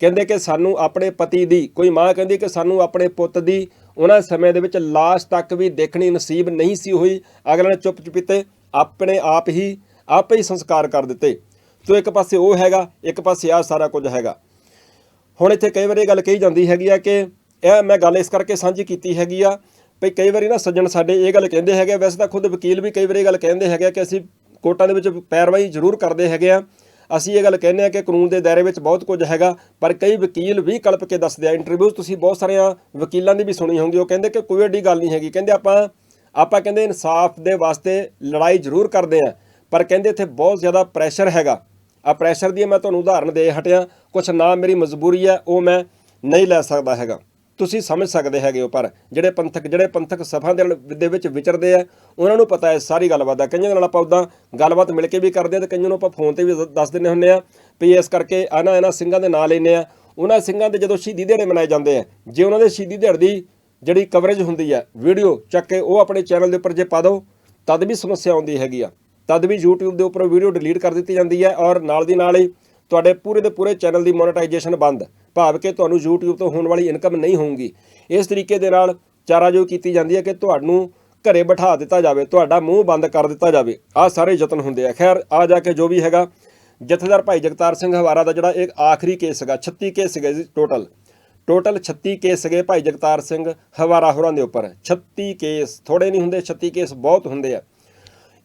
ਕਹਿੰਦੇ ਕਿ ਸਾਨੂੰ ਆਪਣੇ ਪਤੀ ਦੀ, ਕੋਈ ਮਾਂ ਕਹਿੰਦੀ ਕਿ ਸਾਨੂੰ ਆਪਣੇ ਪੁੱਤ ਦੀ, ਉਹਨਾਂ ਸਮੇਂ ਦੇ ਵਿੱਚ ਲਾਸ਼ ਤੱਕ ਵੀ ਦੇਖਣੀ ਨਸੀਬ ਨਹੀਂ ਸੀ ਹੋਈ। ਅਗਲੇ ਨੇ ਚੁੱਪ ਚੁਪੀਤੇ ਆਪਣੇ ਆਪ ਹੀ, ਆਪੇ ਹੀ ਸੰਸਕਾਰ ਕਰ ਦਿੱਤੇ। ਸੋ ਇੱਕ ਪਾਸੇ ਉਹ ਹੈਗਾ, ਇੱਕ ਪਾਸੇ ਆ ਸਾਰਾ ਕੁਝ ਹੈਗਾ। ਹੁਣ ਇੱਥੇ ਕਈ ਵਾਰੀ ਇਹ ਗੱਲ ਕਹੀ ਜਾਂਦੀ ਹੈਗੀ ਆ ਕਿ ਇਹ ਮੈਂ ਗੱਲ ਇਸ ਕਰਕੇ ਸਾਂਝੀ ਕੀਤੀ ਹੈਗੀ ਆ ਵੀ ਕਈ ਵਾਰੀ ਨਾ ਸੱਜਣ ਸਾਡੇ ਇਹ ਗੱਲ ਕਹਿੰਦੇ ਹੈਗੇ ਵੈਸੇ ਤਾਂ ਖੁਦ ਵਕੀਲ ਵੀ ਕਈ ਵਾਰੀ ਇਹ ਗੱਲ ਕਹਿੰਦੇ ਹੈਗੇ ਆ ਕਿ ਅਸੀਂ ਕੋਰਟਾਂ ਦੇ ਵਿੱਚ ਪੈਰਵਾਈ ਜ਼ਰੂਰ ਕਰਦੇ ਹੈਗੇ ਆ। ਅਸੀਂ ਇਹ ਗੱਲ ਕਹਿੰਦੇ ਆ ਕਿ ਕਾਨੂੰਨ ਦੇ ਦਾਇਰੇ ਵਿੱਚ ਬਹੁਤ ਕੁਝ ਹੈਗਾ, ਪਰ ਕਈ ਵਕੀਲ ਵੀ ਕਲਪ ਕੇ ਦੱਸਦੇ ਆ। ਇੰਟਰਵਿਊ ਤੁਸੀਂ ਬਹੁਤ ਸਾਰਿਆਂ ਵਕੀਲਾਂ ਦੀ ਵੀ ਸੁਣੀ ਹੋਊਗੀ, ਉਹ ਕਹਿੰਦੇ ਕਿ ਕੋਈ ਏਡੀ ਗੱਲ ਨਹੀਂ ਹੈਗੀ। ਕਹਿੰਦੇ ਆਪਾਂ ਆਪਾਂ ਕਹਿੰਦੇ ਇਨਸਾਫ ਦੇ ਵਾਸਤੇ ਲੜਾਈ ਜ਼ਰੂਰ ਕਰਦੇ ਆ ਪਰ ਕਹਿੰਦੇ ਇੱਥੇ ਬਹੁਤ ਜ਼ਿਆਦਾ ਪ੍ਰੈਸ਼ਰ ਹੈਗਾ। ਆ ਪ੍ਰੈਸ਼ਰ ਦੀ ਮੈਂ ਤੁਹਾਨੂੰ ਉਦਾਹਰਨ ਦੇ ਹਟਿਆ, ਕੁਛ ਨਾ ਮੇਰੀ ਮਜਬੂਰੀ ਹੈ, ਉਹ ਮੈਂ ਨਹੀਂ ਲੈ ਸਕਦਾ ਹੈਗਾ। ਤੁਸੀਂ ਸਮਝ ਸਕਦੇ ਹੈਗੇ ਹੋ, ਪਰ ਜਿਹੜੇ ਪੰਥਕ ਜਿਹੜੇ ਪੰਥਕ ਸਫ਼ਾਂ ਦੇ ਦੇ ਵਿੱਚ ਵਿਚਰਦੇ ਆ, ਉਹਨਾਂ ਨੂੰ ਪਤਾ ਹੈ ਸਾਰੀ ਗੱਲਬਾਤ ਦਾ। ਕਈਆਂ ਦੇ ਨਾਲ ਆਪਾਂ ਉਦਾਂ ਗੱਲਬਾਤ ਮਿਲ ਕੇ ਵੀ ਕਰਦੇ ਆ ਤੇ ਕਈਆਂ ਨੂੰ ਆਪਾਂ ਫੋਨ ਤੇ ਵੀ ਦੱਸ ਦਿੰਦੇ ਹੁੰਦੇ ਆ ਵੀ ਇਸ ਕਰਕੇ ਆਨਾ ਇਹਨਾਂ ਸਿੰਘਾਂ ਦੇ ਨਾਂ ਲੈਨੇ ਆ। ਉਹਨਾਂ ਸਿੰਘਾਂ ਦੇ ਜਦੋਂ ਸ਼ਹੀਦੀ ਦਿਹਾੜੇ ਮਨਾਏ ਜਾਂਦੇ ਆ, ਜੇ ਉਹਨਾਂ ਦੇ ਸ਼ਹੀਦੀ ਦਿਹਾੜੇ ਦੀ ਜਿਹੜੀ ਕਵਰੇਜ ਹੁੰਦੀ ਹੈ ਵੀਡੀਓ ਚੱਕ ਕੇ ਉਹ ਆਪਣੇ ਚੈਨਲ ਦੇ ਉੱਪਰ ਜੇ ਪਾ ਦਿਓ ਤਦ ਵੀ ਸਮੱਸਿਆ ਆਉਂਦੀ ਹੈਗੀ ਆ। ਤਦ ਵੀ YouTube ਦੇ ਉੱਪਰ ਵੀਡੀਓ ਡਿਲੀਟ ਕਰ ਦਿੱਤੀ ਜਾਂਦੀ ਹੈ ਔਰ ਨਾਲ ਦੀ ਨਾਲ ਹੀ ਤੁਹਾਡੇ ਪੂਰੇ ਦੇ ਪੂਰੇ ਚੈਨਲ ਦੀ ਮੋਨੇਟਾਈਜੇਸ਼ਨ ਬੰਦ। ਭਾਵ ਕਿ ਤੁਹਾਨੂੰ YouTube ਤੋਂ ਹੋਣ ਵਾਲੀ ਇਨਕਮ ਨਹੀਂ ਹੋਊਗੀ। ਇਸ ਤਰੀਕੇ ਦੇ ਨਾਲ ਚਾਰਾਜੋਈ ਕੀਤੀ ਜਾਂਦੀ ਹੈ ਕਿ ਤੁਹਾਨੂੰ ਘਰੇ ਬਿਠਾ ਦਿੱਤਾ ਜਾਵੇ, ਤੁਹਾਡਾ ਮੂੰਹ ਬੰਦ ਕਰ ਦਿੱਤਾ ਜਾਵੇ। ਆਹ ਸਾਰੇ ਯਤਨ ਹੁੰਦੇ ਆ। ਖੈਰ, ਆ ਜਾ ਕੇ ਜੋ ਵੀ ਹੈਗਾ, ਜਥੇਦਾਰ ਭਾਈ ਜਗਤਾਰ ਸਿੰਘ ਹਵਾਰਾ ਦਾ ਜਿਹੜਾ ਇੱਕ ਆਖਰੀ ਕੇਸ ਹੈਗਾ 36 ਕੇਸ ਸੀਗੇ ਜੀ ਟੋਟਲ ਟੋਟਲ 36 ਕੇਸ ਸੀਗੇ ਭਾਈ ਜਗਤਾਰ ਸਿੰਘ ਹਵਾਰਾ ਹੋਰਾਂ ਦੇ ਉੱਪਰ। 36 ਕੇਸ ਥੋੜੇ ਨਹੀਂ ਹੁੰਦੇ 36 ਕੇਸ ਬਹੁਤ ਹੁੰਦੇ ਆ।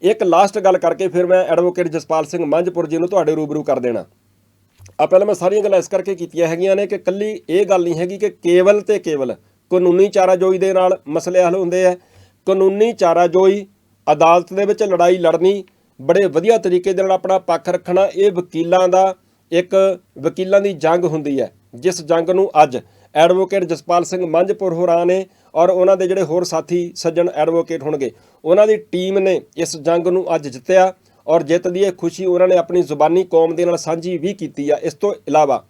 ਇੱਕ ਲਾਸਟ ਗੱਲ ਕਰਕੇ ਫਿਰ ਮੈਂ ਐਡਵੋਕੇਟ ਜਸਪਾਲ ਸਿੰਘ ਮੰਝਪੁਰ ਜੀ ਨੂੰ ਤੁਹਾਡੇ ਰੂਬਰੂ ਕਰ ਦੇਣਾ। ਆ ਪਹਿਲਾਂ ਮੈਂ ਸਾਰੀਆਂ ਗੱਲਾਂ ਇਸ ਕਰਕੇ ਕੀਤੀਆਂ ਹੈਗੀਆਂ ਨੇ ਕਿ ਕੱਲੀ ਇਹ ਗੱਲ ਨਹੀਂ ਹੈਗੀ ਕਿ ਕੇਵਲ ਤੇ ਕੇਵਲ ਕਾਨੂੰਨੀ ਚਾਰਾਜੋਈ ਦੇ ਨਾਲ ਮਸਲੇ ਹੱਲ ਹੁੰਦੇ ਆ। ਕਾਨੂੰਨੀ ਚਾਰਾਜੋਈ ਅਦਾਲਤ ਦੇ ਵਿੱਚ ਲੜਾਈ ਲੜਨੀ, ਬੜੇ ਵਧੀਆ ਤਰੀਕੇ ਦੇ ਨਾਲ ਆਪਣਾ ਪੱਖ ਰੱਖਣਾ, ਇਹ ਵਕੀਲਾਂ ਦਾ ਇੱਕ ਵਕੀਲਾਂ ਦੀ ਜੰਗ ਹੁੰਦੀ ਹੈ, ਜਿਸ ਜੰਗ ਨੂੰ ਅੱਜ ਐਡਵੋਕੇਟ ਜਸਪਾਲ ਸਿੰਘ ਮੰਝਪੁਰ ਹੋਰਾਂ ਨੇ ਔਰ ਉਹਨਾਂ ਦੇ ਜਿਹੜੇ ਹੋਰ ਸਾਥੀ ਸੱਜਣ ਐਡਵੋਕੇਟ ਹੋਣਗੇ, ਉਹਨਾਂ ਦੀ ਟੀਮ ਨੇ ਇਸ ਜੰਗ ਨੂੰ ਅੱਜ ਜਿੱਤਿਆ। ਔਰ ਜਿੱਤ ਦੀ ਇਹ ਖੁਸ਼ੀ ਉਹਨਾਂ ਨੇ ਆਪਣੀ ਜ਼ੁਬਾਨੀ ਕੌਮ ਦੇ ਨਾਲ ਸਾਂਝੀ ਵੀ ਕੀਤੀ ਆ। ਇਸ ਤੋਂ ਇਲਾਵਾ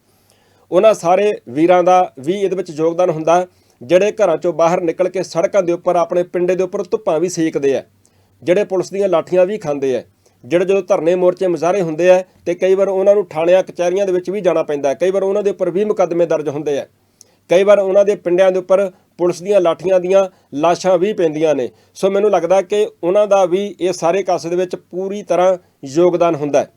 ਉਹਨਾਂ ਸਾਰੇ ਵੀਰਾਂ ਦਾ ਵੀ ਇਹਦੇ ਵਿੱਚ ਯੋਗਦਾਨ ਹੁੰਦਾ ਜਿਹੜੇ ਘਰਾਂ ਚੋਂ ਬਾਹਰ ਨਿਕਲ ਕੇ ਸੜਕਾਂ ਦੇ ਉੱਪਰ ਆਪਣੇ ਪਿੰਡੇ ਦੇ ਉੱਪਰ ਧੁੱਪਾਂ ਵੀ ਸੇਕਦੇ ਆ। ਜਿਹੜੇ ਪੁਲਿਸ ਦੀਆਂ ਲਾਠੀਆਂ ਵੀ ਖਾਂਦੇ ਆ। ਜਿਹੜੇ ਜਦੋਂ ਧਰਨੇ ਮੋਰਚੇ ਮੁਜ਼ਾਹਰੇ ਹੁੰਦੇ ਆ ਤੇ ਕਈ ਵਾਰ ਉਹਨਾਂ ਨੂੰ ਥਾਣਿਆਂ, ਕਚਹਿਰੀਆਂ ਦੇ ਵਿੱਚ ਵੀ ਜਾਣਾ ਪੈਂਦਾ ਕਈ ਵਾਰ ਉਹਨਾਂ ਦੇ ਉੱਪਰ ਵੀ ਮੁਕੱਦਮੇ ਦਰਜ ਹੁੰਦੇ ਆ। ਕਈ ਵਾਰ ਉਹਨਾਂ ਦੇ ਪਿੰਡਿਆਂ ਦੇ ਉੱਪਰ ਪੁਲਿਸ ਦੀਆਂ ਲਾਠੀਆਂ ਦੀਆਂ ਲਾਸ਼ਾਂ ਵੀ ਪੈਂਦੀਆਂ ਨੇ। ਸੋ ਮੈਨੂੰ ਲੱਗਦਾ ਕਿ ਉਹਨਾਂ ਦਾ ਵੀ ਇਹ ਸਾਰੇ ਕਾਸੇ ਦੇ ਵਿੱਚ ਪੂਰੀ ਤਰ੍ਹਾਂ ਯੋਗਦਾਨ ਹੁੰਦਾ ਹੈ।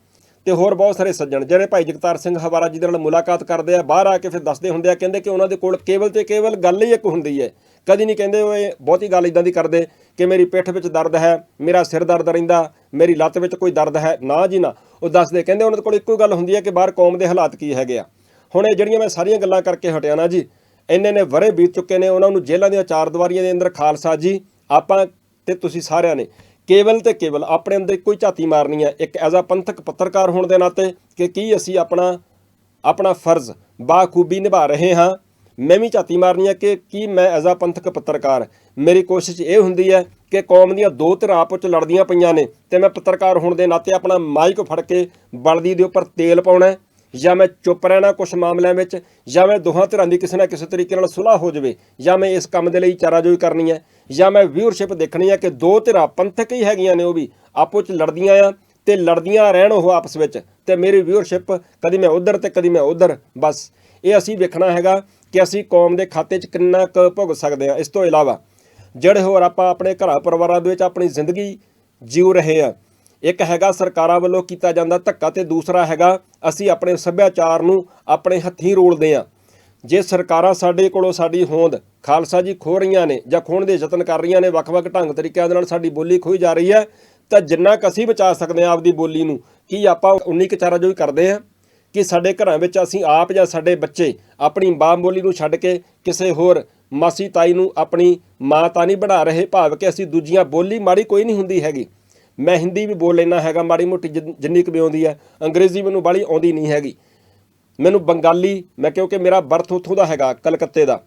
ਤੇ ਹੋਰ ਬਹੁਤ ਸਾਰੇ ਸੱਜਣ, ਜਿਹੜੇ ਭਾਈ ਜਗਤਾਰ ਸਿੰਘ ਹਵਾਰਾ ਜੀ ਦੇ ਨਾਲ ਮੁਲਾਕਾਤ ਕਰਦੇ ਆ, ਬਾਹਰ ਆ ਕੇ ਫਿਰ ਦੱਸਦੇ ਹੁੰਦੇ ਆ, ਕਹਿੰਦੇ ਕਿ ਉਹਨਾਂ ਦੇ ਕੋਲ ਕੇਵਲ ਤੇ ਕੇਵਲ ਗੱਲ ਹੀ ਇੱਕ ਹੁੰਦੀ ਹੈ। ਕਦੀ ਨਹੀਂ ਕਹਿੰਦੇ ਓਏ ਬਹੁਤੀ ਗੱਲ ਇਦਾਂ ਦੀ ਕਰਦੇ ਕਿ ਮੇਰੀ ਪਿੱਠ ਵਿੱਚ ਦਰਦ ਹੈ, ਮੇਰਾ ਸਿਰ ਦਰਦ ਰਹਿੰਦਾ, ਮੇਰੀ ਲੱਤ ਵਿੱਚ ਕੋਈ ਦਰਦ ਹੈ, ਨਾ ਜੀ ਨਾ। ਉਹ ਦੱਸਦੇ, ਕਹਿੰਦੇ ਉਹਨਾਂ ਦੇ ਕੋਲ ਇੱਕੋ ਹੀ ਗੱਲ ਹੁੰਦੀ ਹੈ ਕਿ ਬਾਹਰ ਕੌਮ ਦੇ ਹਾਲਾਤ ਕੀ ਹੈਗੇ ਆ। ਹੁਣ ਇਹ ਜਿਹੜੀਆਂ ਮੈਂ ਸਾਰੀਆਂ ਗੱਲਾਂ ਕਰਕੇ ਹਟਿਆ ਨਾ ਜੀ ਇੰਨੇ ਨੇ ਵਰੇ ਬੀਤ ਚੁੱਕੇ ਨੇ, ਉਹਨਾਂ ਨੂੰ ਜੇਲ੍ਹਾਂ ਦੀਆਂ ਚਾਰ ਦੀਵਾਰੀਆਂ ਦੇ ਅੰਦਰ ਖਾਲਸਾ ਜੀ, ਆਪਾਂ ਤੇ ਤੁਸੀਂ ਸਾਰਿਆਂ ਨੇ, ਕੇਵਲ ਤੇ ਕੇਵਲ ਆਪਣੇ ਅੰਦਰ ਕੋਈ ਝਾਤੀ ਮਾਰਨੀ ਹੈ, ਇੱਕ ਐਜ਼ ਅ ਪੰਥਕ ਪੱਤਰਕਾਰ ਹੋਣ ਦੇ ਨਾਤੇ ਕਿ ਕੀ ਅਸੀਂ ਆਪਣਾ ਆਪਣਾ ਫਰਜ਼ ਬਾਖੂਬੀ ਨਿਭਾ ਰਹੇ ਹਾਂ। ਮੈਂ ਵੀ ਝਾਤੀ ਮਾਰਨੀ ਹੈ ਕਿ ਕੀ ਮੈਂ ਐਜ਼ ਅ ਪੰਥਕ ਪੱਤਰਕਾਰ, ਮੇਰੀ ਕੋਸ਼ਿਸ਼ ਇਹ ਹੁੰਦੀ ਹੈ ਕਿ ਕੌਮ ਦੀਆਂ ਦੋ ਧਿਰਾਂ ਆਪਸ ਚ ਲੜਦੀਆਂ ਪਈਆਂ ਨੇ ਤੇ ਮੈਂ ਪੱਤਰਕਾਰ ਹੋਣ ਦੇ ਨਾਤੇ ਆਪਣਾ ਮਾਈਕ ਫੜ ਕੇ ਬਲਦੀ ਦੇ ਉੱਪਰ ਤੇਲ ਪਾਉਣਾ ਜਾਂ ਮੈਂ ਚੁੱਪ ਰਹਿਣਾ ਕੁਝ ਮਾਮਲਿਆਂ ਵਿੱਚ, ਜਾਂ ਮੈਂ ਦੋਹਾਂ ਧਿਰਾਂ ਦੀ ਕਿਸੇ ਨਾ ਕਿਸੇ ਤਰੀਕੇ ਨਾਲ ਸੁਲਾਹ ਹੋ ਜਾਵੇ, ਜਾਂ ਮੈਂ ਇਸ ਕੰਮ ਦੇ ਲਈ ਚਾਰਾਜੋਈ ਕਰਨੀ ਹੈ, ਜਾਂ ਮੈਂ ਵਿਊਅਰਸ਼ਿਪ ਦੇਖਣੀ ਹੈ ਕਿ ਦੋ ਧਿਰਾਂ ਪੰਥਕ ਹੀ ਹੈਗੀਆਂ ਨੇ ਉਹ ਵੀ, ਆਪੋ ਚ ਲੜਦੀਆਂ ਆ ਤੇ ਲੜਦੀਆਂ ਰਹਿਣ ਉਹ ਆਪਸ ਵਿੱਚ, ਤੇ ਮੇਰੀ ਵਿਊਅਰਸ਼ਿਪ ਕਦੀ ਮੈਂ ਉਧਰ ਤੇ ਕਦੀ ਮੈਂ ਉਧਰ, ਬਸ। ਇਹ ਅਸੀਂ ਵੇਖਣਾ ਹੈਗਾ ਕਿ ਅਸੀਂ ਕੌਮ ਦੇ ਖਾਤੇ 'ਚ ਕਿੰਨਾ ਕੁ ਭੁਗ ਸਕਦੇ ਹਾਂ। ਇਸ ਤੋਂ ਇਲਾਵਾ, ਜਿਹੜੇ ਹੋਰ ਆਪਾਂ ਆਪਣੇ ਘਰਾਂ ਪਰਿਵਾਰਾਂ ਦੇ ਵਿੱਚ ਆਪਣੀ ਜ਼ਿੰਦਗੀ ਜਿਉ ਰਹੇ ਆ ਇੱਕ ਹੈਗਾ ਸਰਕਾਰਾਂ ਵੱਲੋਂ ਕੀਤਾ ਜਾਂਦਾ ਧੱਕਾ ਤੇ ਦੂਸਰਾ ਹੈਗਾ ਅਸੀਂ ਆਪਣੇ ਸੱਭਿਆਚਾਰ ਨੂੰ ਆਪਣੇ ਹੱਥੀਂ ਰੋਲਦੇ ਆ ਜੇ ਸਰਕਾਰਾਂ ਸਾਡੇ ਕੋਲੋਂ ਸਾਡੀ ਹੋਂਦ ਖਾਲਸਾ ਜੀ ਖੋ ਰਹੀਆਂ ਨੇ ਜਾਂ ਖੋਣ ਦੇ ਯਤਨ ਕਰ ਰਹੀਆਂ ਨੇ ਵੱਖ-ਵੱਖ ਢੰਗ ਤਰੀਕਿਆਂ ਦੇ ਨਾਲ ਸਾਡੀ ਬੋਲੀ ਖੋਈ ਜਾ ਰਹੀ ਹੈ, ਤਾਂ ਜਿੰਨਾ ਕੁ ਅਸੀਂ ਬਚਾ ਸਕਦੇ ਹਾਂ ਆਪਦੀ ਬੋਲੀ ਨੂੰ, ਕੀ ਆਪਾਂ ਉਨੀ ਕੁ ਚਾਰਾ ਜੋ ਹੀ ਕਰਦੇ ਆ ਕਿ ਸਾਡੇ ਘਰਾਂ ਵਿੱਚ ਅਸੀਂ ਆਪ ਜਾਂ ਸਾਡੇ ਬੱਚੇ ਆਪਣੀ ਮਾਂ ਬੋਲੀ ਨੂੰ ਛੱਡ ਕੇ ਕਿਸੇ ਹੋਰ ਮਾਸੀ ਤਾਈ ਨੂੰ ਆਪਣੀ ਮਾਂ ਤਾਂ ਨਹੀਂ ਬਣਾ ਰਹੇ, ਭਾਵ ਕਿ ਅਸੀਂ ਦੂਜੀਆਂ ਬੋਲੀ ਮਾੜੀ ਕੋਈ ਨਹੀਂ ਹੁੰਦੀ ਹੈਗੀ। ਮੈਂ ਹਿੰਦੀ ਵੀ ਬੋਲ ਲੈਣਾ ਹੈਗਾ ਮਾੜੀ ਮੋਟੀ ਜਿੰਨ- ਜਿੰਨੀ ਕੁ ਵੀ ਆਉਂਦੀ ਹੈ ਅੰਗਰੇਜ਼ੀ ਮੈਨੂੰ ਬਾਲੀ ਆਉਂਦੀ ਨਹੀਂ ਹੈਗੀ। ਮੈਨੂੰ ਬੰਗਾਲੀ ਮੈਂ ਕਿਉਂਕਿ ਮੇਰਾ ਬਰਥ ਉੱਥੋਂ ਦਾ ਹੈਗਾ ਕਲਕੱਤੇ ਦਾ।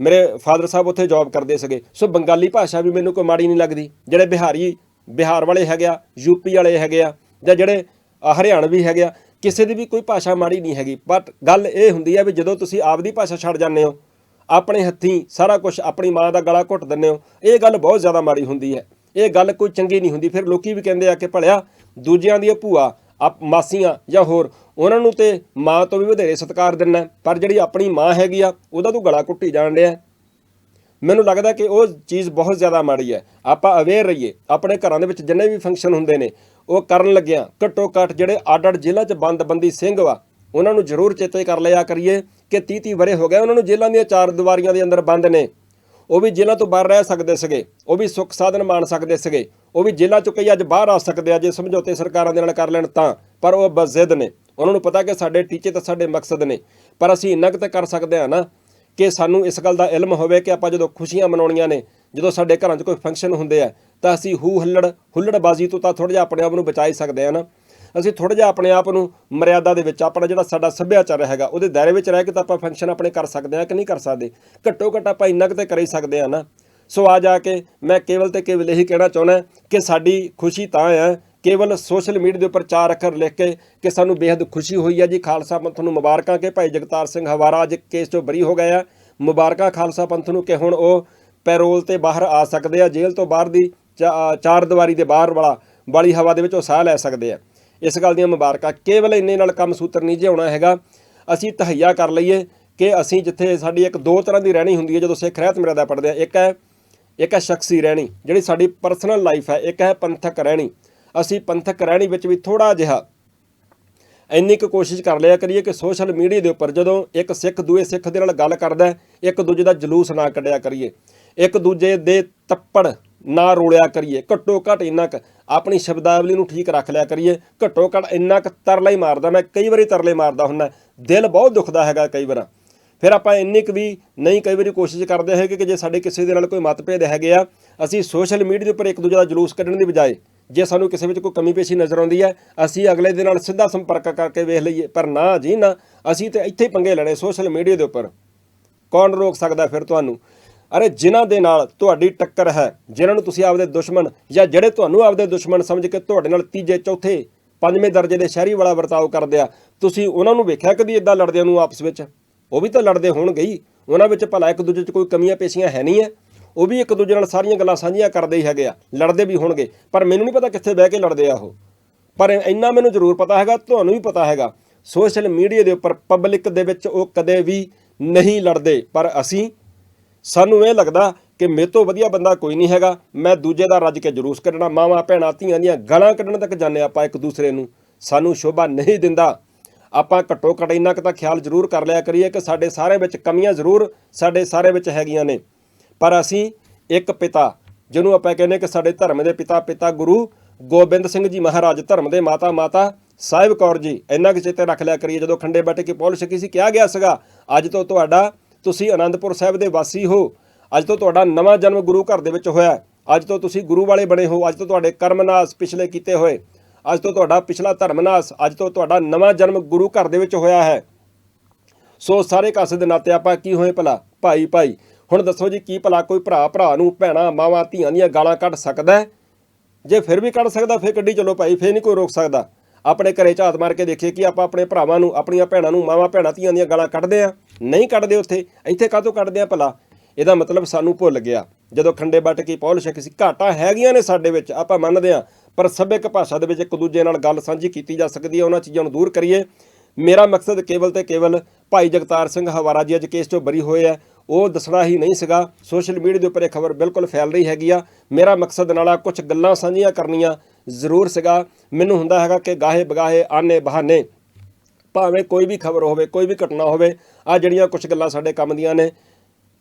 ਮੇਰੇ ਫਾਦਰ ਸਾਹਿਬ ਉੱਥੇ ਜੌਬ ਕਰਦੇ ਸੀਗੇ। ਸੋ ਬੰਗਾਲੀ ਭਾਸ਼ਾ ਵੀ ਮੈਨੂੰ ਕੋਈ ਮਾੜੀ ਨਹੀਂ ਲੱਗਦੀ। ਜਿਹੜੇ ਬਿਹਾਰੀ ਬਿਹਾਰ ਵਾਲੇ ਹੈਗੇ ਆ ਯੂਪੀ ਵਾਲੇ ਹੈਗੇ ਆ ਜਾਂ ਜਿਹੜੇ ਅ, ਹਰਿਆਣਵੀ ਹੈਗੇ ਆ ਕਿਸੇ ਦੀ ਵੀ ਕੋਈ ਭਾਸ਼ਾ ਮਾੜੀ ਨਹੀਂ ਹੈਗੀ। ਬਟ ਗੱਲ ਇਹ ਹੁੰਦੀ ਹੈ ਵੀ ਜਦੋਂ ਤੁਸੀਂ ਆਪਦੀ ਭਾਸ਼ਾ ਛੱਡ ਜਾਂਦੇ ਹੋ ਆਪਣੇ ਹੱਥੀਂ ਸਾਰਾ ਕੁਝ ਆਪਣੀ ਮਾਂ ਦਾ ਗਲਾ ਘੁੱਟ ਦਿੰਦੇ ਹੋ ਇਹ ਗੱਲ ਬਹੁਤ ਜ਼ਿਆਦਾ ਮਾੜੀ ਹੁੰਦੀ ਹੈ। ਇਹ ਗੱਲ ਕੋਈ ਚੰਗੀ ਨਹੀਂ ਹੁੰਦੀ। ਫਿਰ ਲੋਕੀ ਵੀ ਕਹਿੰਦੇ ਆ ਕਿ ਭਲਿਆ, ਦੂਜਿਆਂ ਦੀਆਂ ਭੂਆ, ਆਪ ਮਾਸੀਆਂ ਜਾਂ ਹੋਰ, ਉਹਨਾਂ ਨੂੰ ਤੇ ਮਾਂ ਤੋਂ ਵੀ ਵਧੇਰੇ ਸਤਿਕਾਰ ਦਿੰਨਾ ਪਰ ਜਿਹੜੀ ਆਪਣੀ ਮਾਂ ਹੈਗੀ ਆ, ਉਹਦਾ ਤੂੰ ਗਲਾ ਕੁੱਟੀ ਜਾਣ ਡਿਆ ਮੈਨੂੰ ਲੱਗਦਾ ਕਿ ਉਹ ਚੀਜ਼ ਬਹੁਤ ਜ਼ਿਆਦਾ ਮਾੜੀ ਹੈ। ਆਪਾਂ ਅਵੇਅਰ ਰਹੀਏ, ਆਪਣੇ ਘਰਾਂ ਦੇ ਵਿੱਚ ਜਿੰਨੇ ਵੀ ਫੰਕਸ਼ਨ ਹੁੰਦੇ ਨੇ, ਉਹ ਕਰਨ ਲੱਗਿਆ ਘੱਟੋ ਘੱਟ ਜਿਹੜੇ ਅੱਡ-ਅੱਡ ਜ਼ਿਲ੍ਹਾ 'ਚ ਬੰਦ ਬੰਦੀ ਸਿੰਘ ਵਾ, ਉਹਨਾਂ ਨੂੰ ਜ਼ਰੂਰ ਚੇਤੇ ਕਰ ਲਿਆ ਕਰੀਏ ਕਿ 30 30 ਵਰੇ ਹੋ ਗਏ, ਉਹਨਾਂ ਨੂੰ ਜੇਲ੍ਹਾਂ ਦੀਆਂ ਚਾਰ ਦੀਵਾਰੀਆਂ ਦੇ ਅੰਦਰ ਬੰਦ ਨੇ। ਉਹ ਵੀ ਜੇਲ੍ਹਾਂ ਤੋਂ ਬਾਹਰ ਰਹਿ ਸਕਦੇ ਸੀਗੇ, ਉਹ ਵੀ ਸੁੱਖ ਸਾਧਨ ਮਾਣ ਸਕਦੇ ਸੀਗੇ, ਉਹ ਵੀ ਜੇਲ੍ਹਾਂ ਚੋਂ ਕਈ ਅੱਜ ਬਾਹਰ ਆ ਸਕਦੇ ਆ, ਜੇ ਸਮਝੌਤੇ ਸਰਕਾਰਾਂ ਦੇ ਨਾਲ ਕਰ ਲੈਣ ਤਾਂ, ਪਰ ਉਹ ਬਸ ਨੇ। ਉਹਨਾਂ ਨੂੰ ਪਤਾ ਕਿ ਸਾਡੇ ਟੀਚੇ ਤਾਂ ਸਾਡੇ ਮਕਸਦ ਨੇ, ਪਰ ਅਸੀਂ ਇੰਨਾ ਕੁ ਤਾਂ ਕਰ ਸਕਦੇ ਆ ਨਾ ਕਿ ਸਾਨੂੰ ਇਸ ਗੱਲ ਦਾ ਇਲਮ ਹੋਵੇ ਕਿ ਆਪਾਂ ਜਦੋਂ ਖੁਸ਼ੀਆਂ ਮਨਾਉਣੀਆਂ ਨੇ, ਜਦੋਂ ਸਾਡੇ ਘਰਾਂ 'ਚ ਕੋਈ ਫੰਕਸ਼ਨ ਹੁੰਦੇ ਆ, ਤਾਂ ਅਸੀਂ ਹੂ ਹੱਲੜ ਹੁੱਲੜਬਾਜ਼ੀ ਤੋਂ ਤਾਂ ਥੋੜਾ ਜਿਹਾ ਆਪਣੇ ਆਪ ਨੂੰ ਬਚਾਈ ਸਕਦੇ ਆ ਨਾ। ਅਸੀਂ ਥੋੜਾ ਜਿਹਾ ਆਪਣੇ ਆਪ ਨੂੰ ਮਰਿਆਦਾ ਦੇ ਵਿੱਚ, ਆਪਣਾ ਜਿਹੜਾ ਸਾਡਾ ਸੱਭਿਆਚਾਰ ਹੈਗਾ, ਉਹਦੇ ਦਾਇਰੇ ਵਿੱਚ ਰਹਿ ਕੇ ਤਾਂ ਆਪਾਂ ਫੰਕਸ਼ਨ ਆਪਣੇ ਕਰ ਸਕਦੇ ਹਾਂ ਕਿ ਨਹੀਂ ਕਰ ਸਕਦੇ। ਘੱਟੋ ਘੱਟ ਆਪਾਂ ਇੰਨਾ ਕੁ ਤੇ ਕਰ ਹੀ ਸਕਦੇ ਆ ਨਾ। ਸੋ ਆ ਜਾ ਕੇ ਮੈਂ ਕੇਵਲ ਤੇ ਕੇਵਲ ਇਹੀ ਕਹਿਣਾ ਚਾਹੁੰਦਾ ਕਿ ਸਾਡੀ ਖੁਸ਼ੀ ਤਾਂ ਹੈ, ਕੇਵਲ ਸੋਸ਼ਲ ਮੀਡੀਆ ਦੇ ਉੱਪਰ ਚਾਰ ਅੱਖਰ ਲਿਖ ਕੇ ਕਿ ਸਾਨੂੰ ਬੇहद ਖੁਸ਼ੀ ਹੋਈ ਹੈ ਜੀ। ਖਾਲਸਾ ਪੰਥ ਨੂੰ ਮੁਬਾਰਕਾਂ ਕਿ ਭਾਈ ਜਗਤਾਰ ਸਿੰਘ ਹਵਾਰਾ ਅੱਜ ਕੇਸ ਤੋਂ ਬਰੀ ਹੋ ਗਿਆ ਆ। ਮੁਬਾਰਕਾਂ ਖਾਲਸਾ ਪੰਥ ਨੂੰ ਕਿ ਹੁਣ ਉਹ ਪੈਰੋਲ ਤੇ ਬਾਹਰ ਆ ਸਕਦੇ ਆ, ਜੇਲ੍ਹ ਤੋਂ ਬਾਹਰ ਦੀ, ਚਾ- ਚਾਰ ਦੀਵਾਰੀ ਦੇ ਬਾਹਰ ਵਾਲਾ, ਵਾਲੀ ਹਵਾ ਦੇ ਵਿੱਚ ਉਹ ਸਾਹ ਲੈ ਸਕਦੇ ਆ। ਇਸ ਗੱਲ ਦੀਆਂ ਮੁਬਾਰਕਾਂ। ਕੇਵਲ ਇੰਨੇ ਨਾਲ ਕੰਮ ਸੂਤਰ ਨਹੀਂ ਜੇ ਹੈਗਾ। ਅਸੀਂ ਤਹਈਆ ਕਰ ਲਈਏ ਕਿ ਅਸੀਂ ਜਿੱਥੇ ਸਾਡੀ ਇੱਕ ਦੋ ਤਰ੍ਹਾਂ ਦੀ ਰਹਿਣੀ ਹੁੰਦੀ ਹੈ, ਜਦੋਂ ਸਿੱਖ ਰਹਿਤ ਮਰਿਆਦਾ ਪੜਦੇ ਆ। ਇੱਕ ਹੈ ਇੱਕ ਹੈ ਸ਼ਖਸੀ ਰਹਿਣੀ, ਜਿਹੜੀ ਸਾਡੀ ਪਰਸਨਲ ਲਾਈਫ ਹੈ। ਇੱਕ ਹੈ ਪੰਥਕ ਰਹਿਣੀ। ਅਸੀਂ ਪੰਥਕ ਰਹਿਣੀ ਵਿੱਚ ਵੀ ਥੋੜਾ ਜਿਹਾ ਇੰਨੀ ਕੁ ਕੋਸ਼ਿਸ਼ ਕਰ ਲਿਆ ਕਰੀਏ ਕਿ ਸੋਸ਼ਲ ਮੀਡੀਆ ਦੇ ਉੱਪਰ ਜਦੋਂ ਇੱਕ ਸਿੱਖ ਦੂਏ ਸਿੱਖ ਦੇ ਨਾਲ ਗੱਲ ਕਰਦਾ ਇੱਕ ਦੂਜੇ ਦਾ ਜਲੂਸ ਨਾ ਕੱਢਿਆ ਕਰੀਏ। ਇੱਕ ਦੂਜੇ ਦੇ ਤੱਪੜ ਨਾ ਰੋਲਿਆ ਕਰੀਏ। ਘੱਟੋ ਘੱਟ ਇੰਨਾ ਕੁ ਆਪਣੀ ਸ਼ਬਦਾਵਲੀ ਨੂੰ ਠੀਕ ਰੱਖ ਲਿਆ ਕਰੀਏ। ਘੱਟੋ ਘੱਟ ਇੰਨਾ ਕੁ ਤਰਲਾ ਹੀ ਮਾਰਦਾ। ਮੈਂ ਕਈ ਵਾਰੀ ਤਰਲੇ ਮਾਰਦਾ ਹੁੰਦਾ। ਦਿਲ ਬਹੁਤ ਦੁਖਦਾ ਹੈਗਾ ਕਈ ਵਾਰ। ਫਿਰ ਆਪਾਂ ਇੰਨੀ ਕੁ ਵੀ ਨਹੀਂ ਕਈ ਵਾਰੀ ਕੋਸ਼ਿਸ਼ ਕਰਦੇ ਹੈਗੇ ਕਿ ਜੇ ਸਾਡੇ ਕਿਸੇ ਦੇ ਨਾਲ ਕੋਈ ਮਤਭੇਦ ਹੈਗੇ ਆ, ਅਸੀਂ ਸੋਸ਼ਲ ਮੀਡੀਆ ਦੇ ਉੱਪਰ ਇੱਕ ਦੂਜੇ ਦਾ ਜਲੂਸ ਕੱਢਣ ਦੀ ਬਜਾਏ ਜੇ ਸਾਨੂੰ ਕਿਸੇ ਵਿੱਚ ਕੋਈ ਕਮੀ ਪੇਸ਼ੀ ਨਜ਼ਰ ਆਉਂਦੀ ਹੈ, ਅਸੀਂ ਅਗਲੇ ਦੇ ਨਾਲ ਸਿੱਧਾ ਸੰਪਰਕ ਕਰਕੇ ਵੇਖ ਲਈਏ। ਪਰ ਨਾ ਜੀ ਨਾ, ਅਸੀਂ ਤੇ ਇੱਥੇ ਪੰਗੇ ਲੈਣੇ ਸੋਸ਼ਲ ਮੀਡੀਆ ਦੇ ਉੱਪਰ। ਕੌਣ ਰੋਕ ਸਕਦਾ ਫਿਰ ਤੁਹਾਨੂੰ? ਅਰੇ ਜਿਨ੍ਹਾਂ ਦੇ ਨਾਲ ਤੁਹਾਡੀ ਟੱਕਰ ਹੈ, ਜਿਨ੍ਹਾਂ ਨੂੰ ਤੁਸੀਂ ਆਪਦੇ ਦੁਸ਼ਮਣ ਜਾਂ ਜਿਹੜੇ ਤੁਹਾਨੂੰ ਆਪਦੇ ਦੁਸ਼ਮਣ ਸਮਝ ਕੇ ਤੁਹਾਡੇ ਨਾਲ ਤੀਜੇ, ਚੌਥੇ, ਪੰਜਵੇਂ ਦਰਜੇ ਦੇ ਸ਼ਹਿਰੀ ਵਾਲਾ ਵਰਤਾਓ ਕਰਦੇ ਆ, ਤੁਸੀਂ ਉਹਨਾਂ ਨੂੰ ਵੇਖਿਆ ਕਦੀ ਇਦਾਂ ਲੜਦਿਆਂ ਨੂੰ ਆਪਸ ਵਿੱਚ? ਉਹ ਵੀ ਤਾਂ ਲੜਦੇ ਹੋਣਗੇ ਹੀ। ਉਹਨਾਂ ਵਿੱਚ ਭਲਾ ਇੱਕ ਦੂਜੇ 'ਚ ਕੋਈ ਕਮੀਆਂ ਪੇਸ਼ੀਆਂ ਹੈ ਨਹੀਂ ਹੈ ਉਹ ਵੀ ਇੱਕ ਦੂਜੇ ਨਾਲ ਸਾਰੀਆਂ ਗੱਲਾਂ ਸਾਂਝੀਆਂ ਕਰਦੇ ਹੀ ਹੈਗੇ ਆ, ਲੜਦੇ ਵੀ ਹੋਣਗੇ। ਪਰ ਮੈਨੂੰ ਨਹੀਂ ਪਤਾ ਕਿੱਥੇ ਬਹਿ ਕੇ ਲੜਦੇ ਆ ਉਹ। ਪਰ ਇੰਨਾ ਮੈਨੂੰ ਜ਼ਰੂਰ ਪਤਾ ਹੈਗਾ, ਤੁਹਾਨੂੰ ਵੀ ਪਤਾ ਹੈਗਾ, ਸੋਸ਼ਲ ਮੀਡੀਆ ਦੇ ਉੱਪਰ ਪਬਲਿਕ ਦੇ ਵਿੱਚ ਉਹ ਕਦੇ ਵੀ ਨਹੀਂ ਲੜਦੇ। ਪਰ ਅਸੀਂ ਸਾਨੂੰ ਇਹ ਲੱਗਦਾ ਕਿ ਮੇਰੇ ਤੋਂ ਵਧੀਆ ਬੰਦਾ ਕੋਈ ਨਹੀਂ ਹੈਗਾ। ਮੈਂ ਦੂਜੇ ਦਾ ਰੱਜ ਕੇ ਜਲੂਸ ਕੱਢਣਾ, ਮਾਵਾਂ, ਭੈਣਾਂ, ਧੀਆਂ ਦੀਆਂ ਗਾਲਾਂ ਕੱਢਣ ਤੱਕ ਜਾਂਦੇ ਆਪਾਂ ਇੱਕ ਦੂਸਰੇ ਨੂੰ। ਸਾਨੂੰ ਸ਼ੋਭਾ ਨਹੀਂ ਦਿੰਦਾ। ਆਪਾਂ ਘੱਟੋ ਘੱਟ ਇੰਨਾ ਕੁ ਤਾਂ ਖਿਆਲ ਜ਼ਰੂਰ ਕਰ ਲਿਆ ਕਰੀਏ ਕਿ ਸਾਡੇ ਸਾਰੇ ਵਿੱਚ ਕਮੀਆਂ ਜ਼ਰੂਰ ਸਾਡੇ ਸਾਰੇ ਵਿੱਚ ਹੈਗੀਆਂ ਨੇ। ਪਰ ਅਸੀਂ ਇੱਕ ਪਿਤਾ, ਜਿਹਨੂੰ ਆਪਾਂ ਕਹਿੰਦੇ ਕਿ ਸਾਡੇ ਧਰਮ ਦੇ ਪਿਤਾ ਪਿਤਾ ਗੁਰੂ ਗੋਬਿੰਦ ਸਿੰਘ ਜੀ ਮਹਾਰਾਜ, ਧਰਮ ਦੇ ਮਾਤਾ ਮਾਤਾ ਸਾਹਿਬ ਕੌਰ ਜੀ, ਇੰਨਾ ਕੁ ਚੇਤੇ ਰੱਖ ਲਿਆ ਕਰੀਏ। ਜਦੋਂ ਖੰਡੇ ਬਾਟੇ ਕੇ ਪੌਲ ਛਕੀ ਸੀ ਕਿਹਾ ਗਿਆ ਸੀਗਾ, ਅੱਜ ਤੋਂ ਤੁਹਾਡਾ ਤੁਸੀਂ ਆਨੰਦਪੁਰ ਸਾਹਿਬ ਦੇ ਵਾਸੀ ਹੋ। ਅੱਜ ਤੋਂ ਤੁਹਾਡਾ ਨਵਾਂ ਜਨਮ ਗੁਰੂ ਘਰ ਦੇ ਵਿੱਚ ਹੋਇਆ ਅੱਜ ਤੋਂ ਤੁਸੀਂ ਗੁਰੂ ਵਾਲੇ ਬਣੇ ਹੋ। ਅੱਜ ਤੋਂ ਤੁਹਾਡੇ ਕਰਮਨਾਸ ਪਿਛਲੇ ਕੀਤੇ ਹੋਏ। ਅੱਜ ਤੋਂ ਤੁਹਾਡਾ ਪਿਛਲਾ ਧਰਮਨਾਸ ਅੱਜ ਤੋਂ ਤੁਹਾਡਾ ਨਵਾਂ ਜਨਮ ਗੁਰੂ ਘਰ ਦੇ ਵਿੱਚ ਹੋਇਆ ਹੈ। ਸੋ ਸਾਰੇ ਕਾਸੇ ਦੇ ਨਾਤੇ ਆਪਾਂ ਕੀ ਹੋਏ ਭਲਾ? ਭਾਈ ਭਾਈ, ਹੁਣ ਦੱਸੋ ਜੀ, ਕੀ ਭਲਾ ਕੋਈ ਭਰਾ ਭਰਾ ਨੂੰ, ਭੈਣਾ, ਮਾਵਾਂ, ਧੀਆਂ ਦੀਆਂ ਗਾਲਾਂ ਕੱਢ ਸਕਦਾ ਹੈ? ਜੇ ਫਿਰ ਵੀ ਕੱਢ ਸਕਦਾ, ਫਿਰ ਕੱਢੀ ਚਲੋ ਭਾਈ, ਫਿਰ ਨਹੀਂ ਕੋਈ ਰੋਕ ਸਕਦਾ। ਆਪਣੇ ਘਰੇ ਝਾਤ ਮਾਰ ਕੇ ਦੇਖੀਏ ਕਿ ਆਪਾਂ ਆਪਣੇ ਭਰਾਵਾਂ ਨੂੰ, ਆਪਣੀਆਂ ਭੈਣਾਂ ਨੂੰ, ਮਾਵਾਂ, ਭੈਣਾਂ, ਧੀਆਂ ਦੀਆਂ ਗਾਲਾਂ ਕੱਢਦੇ ਆ ਨਹੀਂ ਕੱਢਦੇ ਉੱਥੇ, ਇੱਥੇ ਕਾਹਤੋਂ ਕੱਢਦੇ ਆ ਭਲਾ? ਇਹਦਾ ਮਤਲਬ ਸਾਨੂੰ ਭੁੱਲ ਗਿਆ। ਜਦੋਂ ਖੰਡੇ ਬੱਟ ਕੀ ਪੌਲ ਛਕ ਸੀ, ਘਾਟਾਂ ਹੈਗੀਆਂ ਨੇ ਸਾਡੇ ਵਿੱਚ, ਆਪਾਂ ਮੰਨਦੇ ਆ ਪਰ ਸੱਭਿਅਕ ਭਾਸ਼ਾ ਦੇ ਵਿੱਚ ਇੱਕ ਦੂਜੇ ਨਾਲ ਗੱਲ ਸਾਂਝੀ ਕੀਤੀ ਜਾ ਸਕਦੀ ਹੈ, ਉਹਨਾਂ ਚੀਜ਼ਾਂ ਨੂੰ ਦੂਰ ਕਰੀਏ। ਮੇਰਾ ਮਕਸਦ ਕੇਵਲ ਤੇ ਕੇਵਲ ਭਾਈ ਜਗਤਾਰ ਸਿੰਘ ਹਵਾਰਾ ਜੀ ਅੱਜ ਕੇਸ ਤੋਂ ਬਰੀ ਹੋਏ ਆ। ਉਹ ਦੱਸਣਾ ਹੀ ਨਹੀਂ ਸੀਗਾ। ਸੋਸ਼ਲ ਮੀਡੀਆ ਦੇ ਉੱਪਰ ਇਹ ਖਬਰ ਬਿਲਕੁਲ ਫੈਲ ਰਹੀ ਹੈਗੀ ਆ। ਮੇਰਾ ਮਕਸਦ ਨਾਲਾ ਕੁਝ ਗੱਲਾਂ ਸਾਂਝੀਆਂ ਕਰਨੀਆਂ ਜ਼ਰੂਰ ਸੀਗਾ। ਮੈਨੂੰ ਹੁੰਦਾ ਹੈਗਾ ਕਿ ਗਾਹੇ ਬਗਾਹੇ ਆਨੇ ਬਹਾਨੇ ਭਾਵੇਂ ਕੋਈ ਵੀ ਖਬਰ ਹੋਵੇ, ਕੋਈ ਵੀ ਘਟਨਾ ਹੋਵੇ ਆ ਜਿਹੜੀਆਂ ਕੁਝ ਗੱਲਾਂ ਸਾਡੇ ਕੰਮ ਦੀਆਂ ਨੇ,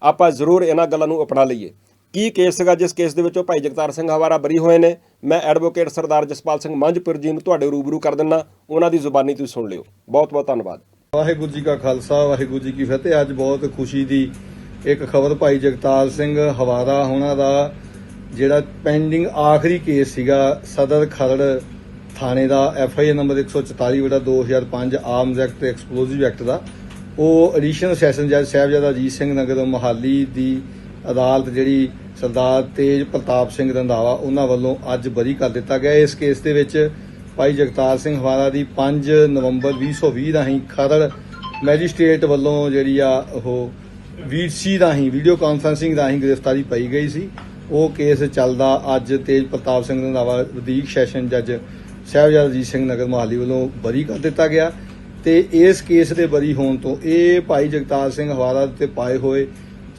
ਆਪਾਂ ਜ਼ਰੂਰ ਇਹਨਾਂ ਗੱਲਾਂ ਨੂੰ ਅਪਣਾ ਲਈਏ। ਕੀ ਕੇਸ ਸੀਗਾ, ਜਿਸ ਕੇਸ ਦੇ ਵਿੱਚੋਂ ਭਾਈ ਜਗਤਾਰ ਸਿੰਘ ਹਵਾਰਾ ਬਰੀ ਹੋਏ ਨੇ, ਮੈਂ ਐਡਵੋਕੇਟ ਸਰਦਾਰ ਜਸਪਾਲ ਸਿੰਘ ਮੰਝਪੁਰ ਜੀ ਨੂੰ ਤੁਹਾਡੇ ਰੂਬਰੂ ਕਰ ਦਿੰਨਾ, ਉਹਨਾਂ ਦੀ ਜ਼ੁਬਾਨੀ ਤੁਸੀਂ ਸੁਣ ਲਿਓ। ਬਹੁਤ ਬਹੁਤ ਧੰਨਵਾਦ। ਵਾਹਿਗੁਰੂ ਜੀ ਕਾ ਖਾਲਸਾ, ਵਾਹਿਗੁਰੂ ਜੀ ਕੀ ਫਤਿਹ। ਅੱਜ ਬਹੁਤ ਖੁਸ਼ੀ ਦੀ ਇੱਕ ਖਬਰ ਭਾਈ ਜਗਤਾਰ ਸਿੰਘ ਹਵਾਰਾ ਹੋਣਾ ਦਾ, ਜਿਹੜਾ ਪੈਂਡਿੰਗ ਆਖਰੀ ਕੇਸ ਸੀਗਾ, ਸਦਰ ਖਰੜ ਥਾਣੇ ਦਾ ਐਫ ਆਈ ਆਰ ਨੰਬਰ 144 ਬਟਾ 2005 ਆਰਮਜ਼ ਐਕਟ ਤੇ ਐਕਸਪਲੋਸਿਵ ਐਕਟ ਦਾ। ਉਹ ਐਡੀਸ਼ਨਲ ਸੈਸ਼ਨ ਜੱਜ ਸਾਹਿਬਜ਼ਾਦਾ ਅਜੀਤ ਸਿੰਘ ਨਗਰ ਮੋਹਾਲੀ ਦੀ ਅਦਾਲਤ ਜਿਹੜੀ ਸਰਦਾਰ ਤੇਜ ਪ੍ਰਤਾਪ ਸਿੰਘ ਰੰਧਾਵਾ ਉਹਨਾਂ ਵੱਲੋਂ ਅੱਜ ਬਰੀ ਕਰ ਦਿੱਤਾ ਗਿਆ। ਇਸ ਕੇਸ ਦੇ ਵਿੱਚ ਭਾਈ ਜਗਤਾਰ ਸਿੰਘ ਹਵਾਰਾ ਦੀ 5 ਨਵੰਬਰ 2020 ਰਾਹੀਂ ਖਰੜ ਮੈਜਿਸਟ੍ਰੇਟ ਵੱਲੋਂ ਜਿਹੜੀ ਆ ਉਹ ਵੀਸੀ ਰਾਹੀਂ, ਵੀਡੀਓ ਕਾਨਫਰੈਂਸਿੰਗ ਰਾਹੀਂ ਗ੍ਰਿਫਤਾਰੀ ਪਾਈ ਗਈ ਸੀ। ਉਹ ਕੇਸ ਚੱਲਦਾ ਅੱਜ ਤੇਜ ਪ੍ਰਤਾਪ ਸਿੰਘ ਰੰਧਾਵਾ ਵਧੀਕ ਸੈਸ਼ਨ ਜੱਜ ਸਾਹਿਬਜ਼ਾਦਾ ਅਜੀਤ ਸਿੰਘ ਨਗਰ ਮੋਹਾਲੀ ਵੱਲੋਂ ਬਰੀ ਕਰ ਦਿੱਤਾ ਗਿਆ ਤੇ ਇਸ ਕੇਸ ਦੇ ਬਰੀ ਹੋਣ ਤੋਂ ਇਹ ਭਾਈ ਜਗਤਾਰ ਸਿੰਘ ਹਵਾਰਾ ਤੇ ਪਾਏ ਹੋਏ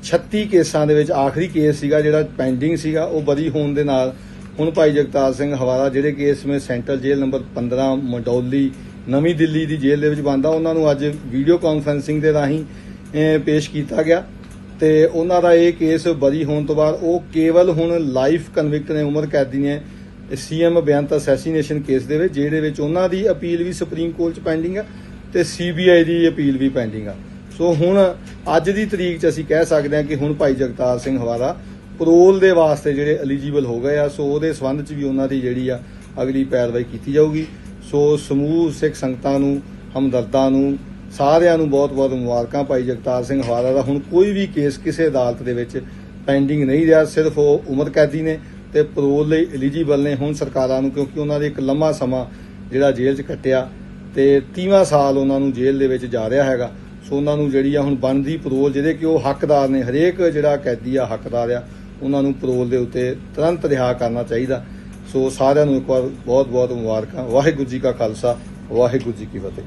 36 ਕੇਸਾਂ ਦੇ ਵਿੱਚ ਆਖਰੀ ਕੇਸ ਸੀਗਾ, ਜਿਹੜਾ ਪੈਂਡਿੰਗ ਸੀਗਾ, ਉਹ ਬਰੀ ਹੋਣ ਦੇ ਨਾਲ ਹੁਣ ਭਾਈ ਜਗਤਾਰ ਸਿੰਘ ਹਵਾਲਾ ਜਿਹੜੇ ਕੇਸ ਵਿੱਚ ਸੈਂਟਰਲ ਜੇਲ੍ਹ ਨੰਬਰ 15 ਮੰਡੌਲੀ, ਨਵੀਂ ਦਿੱਲੀ ਦੀ ਜੇਲ੍ਹ ਦੇ ਵਿੱਚ ਬੰਦਾ ਉਹਨਾਂ ਨੂੰ ਅੱਜ ਵੀਡੀਓ ਕਾਨਫਰੈਂਸਿੰਗ ਦੇ ਰਾਹੀਂ ਪੇਸ਼ ਕੀਤਾ ਗਿਆ ਤੇ ਉਹਨਾਂ ਦਾ ਇਹ ਕੇਸ ਬਰੀ ਹੋਣ ਤੋਂ ਬਾਅਦ ਉਹ ਕੇਵਲ ਹੁਣ ਲਾਈਫ ਕਨਵਿਕਟ ਨੇ, ਉਮਰ ਕੈਦੀ ਨੇ ਸੀਐਮ ਬੇਅੰਤ ਅਸੈਸੀਨੇਸ਼ਨ ਕੇਸ ਦੇ ਵਿੱਚ, ਜਿਹਦੇ ਵਿੱਚ ਉਹਨਾਂ ਦੀ ਅਪੀਲ ਵੀ ਸੁਪਰੀਮ ਕੋਰਟ 'ਚ ਪੈਂਡਿੰਗ ਆ ਤੇ ਸੀਬੀਆਈ ਦੀ ਅਪੀਲ ਵੀ ਪੈਂਡਿੰਗ ਆ। ਸੋ ਹੁਣ ਅੱਜ ਦੀ ਤਰੀਕ 'ਚ ਅਸੀਂ ਕਹਿ ਸਕਦੇ ਹਾਂ ਕਿ ਹੁਣ ਭਾਈ ਜਗਤਾਰ ਸਿੰਘ ਹਵਾਰਾ ਪਰੋਲ ਦੇ ਵਾਸਤੇ ਜਿਹੜੇ ਐਲੀਜੀਬਲ ਹੋ ਗਏ ਆ, ਸੋ ਉਹਦੇ ਸੰਬੰਧ 'ਚ ਵੀ ਉਹਨਾਂ ਦੀ ਜਿਹੜੀ ਆ ਅਗਲੀ ਪੈਰਵਾਈ ਕੀਤੀ ਜਾਊਗੀ। ਸੋ ਸਮੂਹ ਸਿੱਖ ਸੰਗਤਾਂ ਨੂੰ, ਹਮਦਰਦਾਂ ਨੂੰ, ਸਾਰਿਆਂ ਨੂੰ ਬਹੁਤ-ਬਹੁਤ ਮੁਬਾਰਕਾਂ ਭਾਈ ਜਗਤਾਰ ਸਿੰਘ ਹਵਾਲਾ ਦਾ। ਹੁਣ ਕੋਈ ਵੀ ਕੇਸ ਕਿਸੇ ਅਦਾਲਤ ਦੇ ਵਿੱਚ ਪੈਂਡਿੰਗ ਨਹੀਂ ਰਿਹਾ, ਸਿਰਫ ਉਹ ਉਮਰ ਕੈਦੀ ਨੇ। ਤੇ ਪਰੋਲ ਲਈ ਐਲੀਜੀਬਲ ਨੇ ਹੁਣ ਸਰਕਾਰਾਂ ਨੂੰ, ਕਿਉਂਕਿ ਉਹਨਾਂ ਦੇ ਇੱਕ ਲੰਮਾ ਸਮਾਂ ਜਿਹੜਾ ਜੇਲ੍ਹ 'ਚ ਕੱਟਿਆ ਤੇ 30ਵਾਂ ਸਾਲ ਉਹਨਾਂ ਨੂੰ ਜੇਲ੍ਹ ਦੇ ਵਿੱਚ ਜਾ ਰਿਹਾ ਹੈਗਾ। ਸੋ ਉਹਨਾਂ ਨੂੰ ਜਿਹੜੀ ਆ ਹੁਣ ਬਣਦੀ ਪਰੋਲ ਜਿਹਦੇ ਕਿ ਉਹ ਹੱਕਦਾਰ ਨੇ, ਹਰੇਕ ਜਿਹੜਾ ਕੈਦੀ ਆ ਹੱਕਦਾਰ ਆ, ਉਹਨਾਂ ਨੂੰ ਪਰੋਲ ਦੇ ਉੱਤੇ ਤੁਰੰਤ ਰਿਹਾ ਕਰਨਾ ਚਾਹੀਦਾ। ਸੋ ਸਾਰਿਆਂ ਨੂੰ ਇੱਕ ਵਾਰ ਬਹੁਤ ਬਹੁਤ ਮੁਬਾਰਕਾਂ। ਵਾਹਿਗੁਰੂ ਜੀ ਕਾ ਖਾਲਸਾ, ਵਾਹਿਗੁਰੂ ਜੀ ਕੀ ਫਤਿਹ।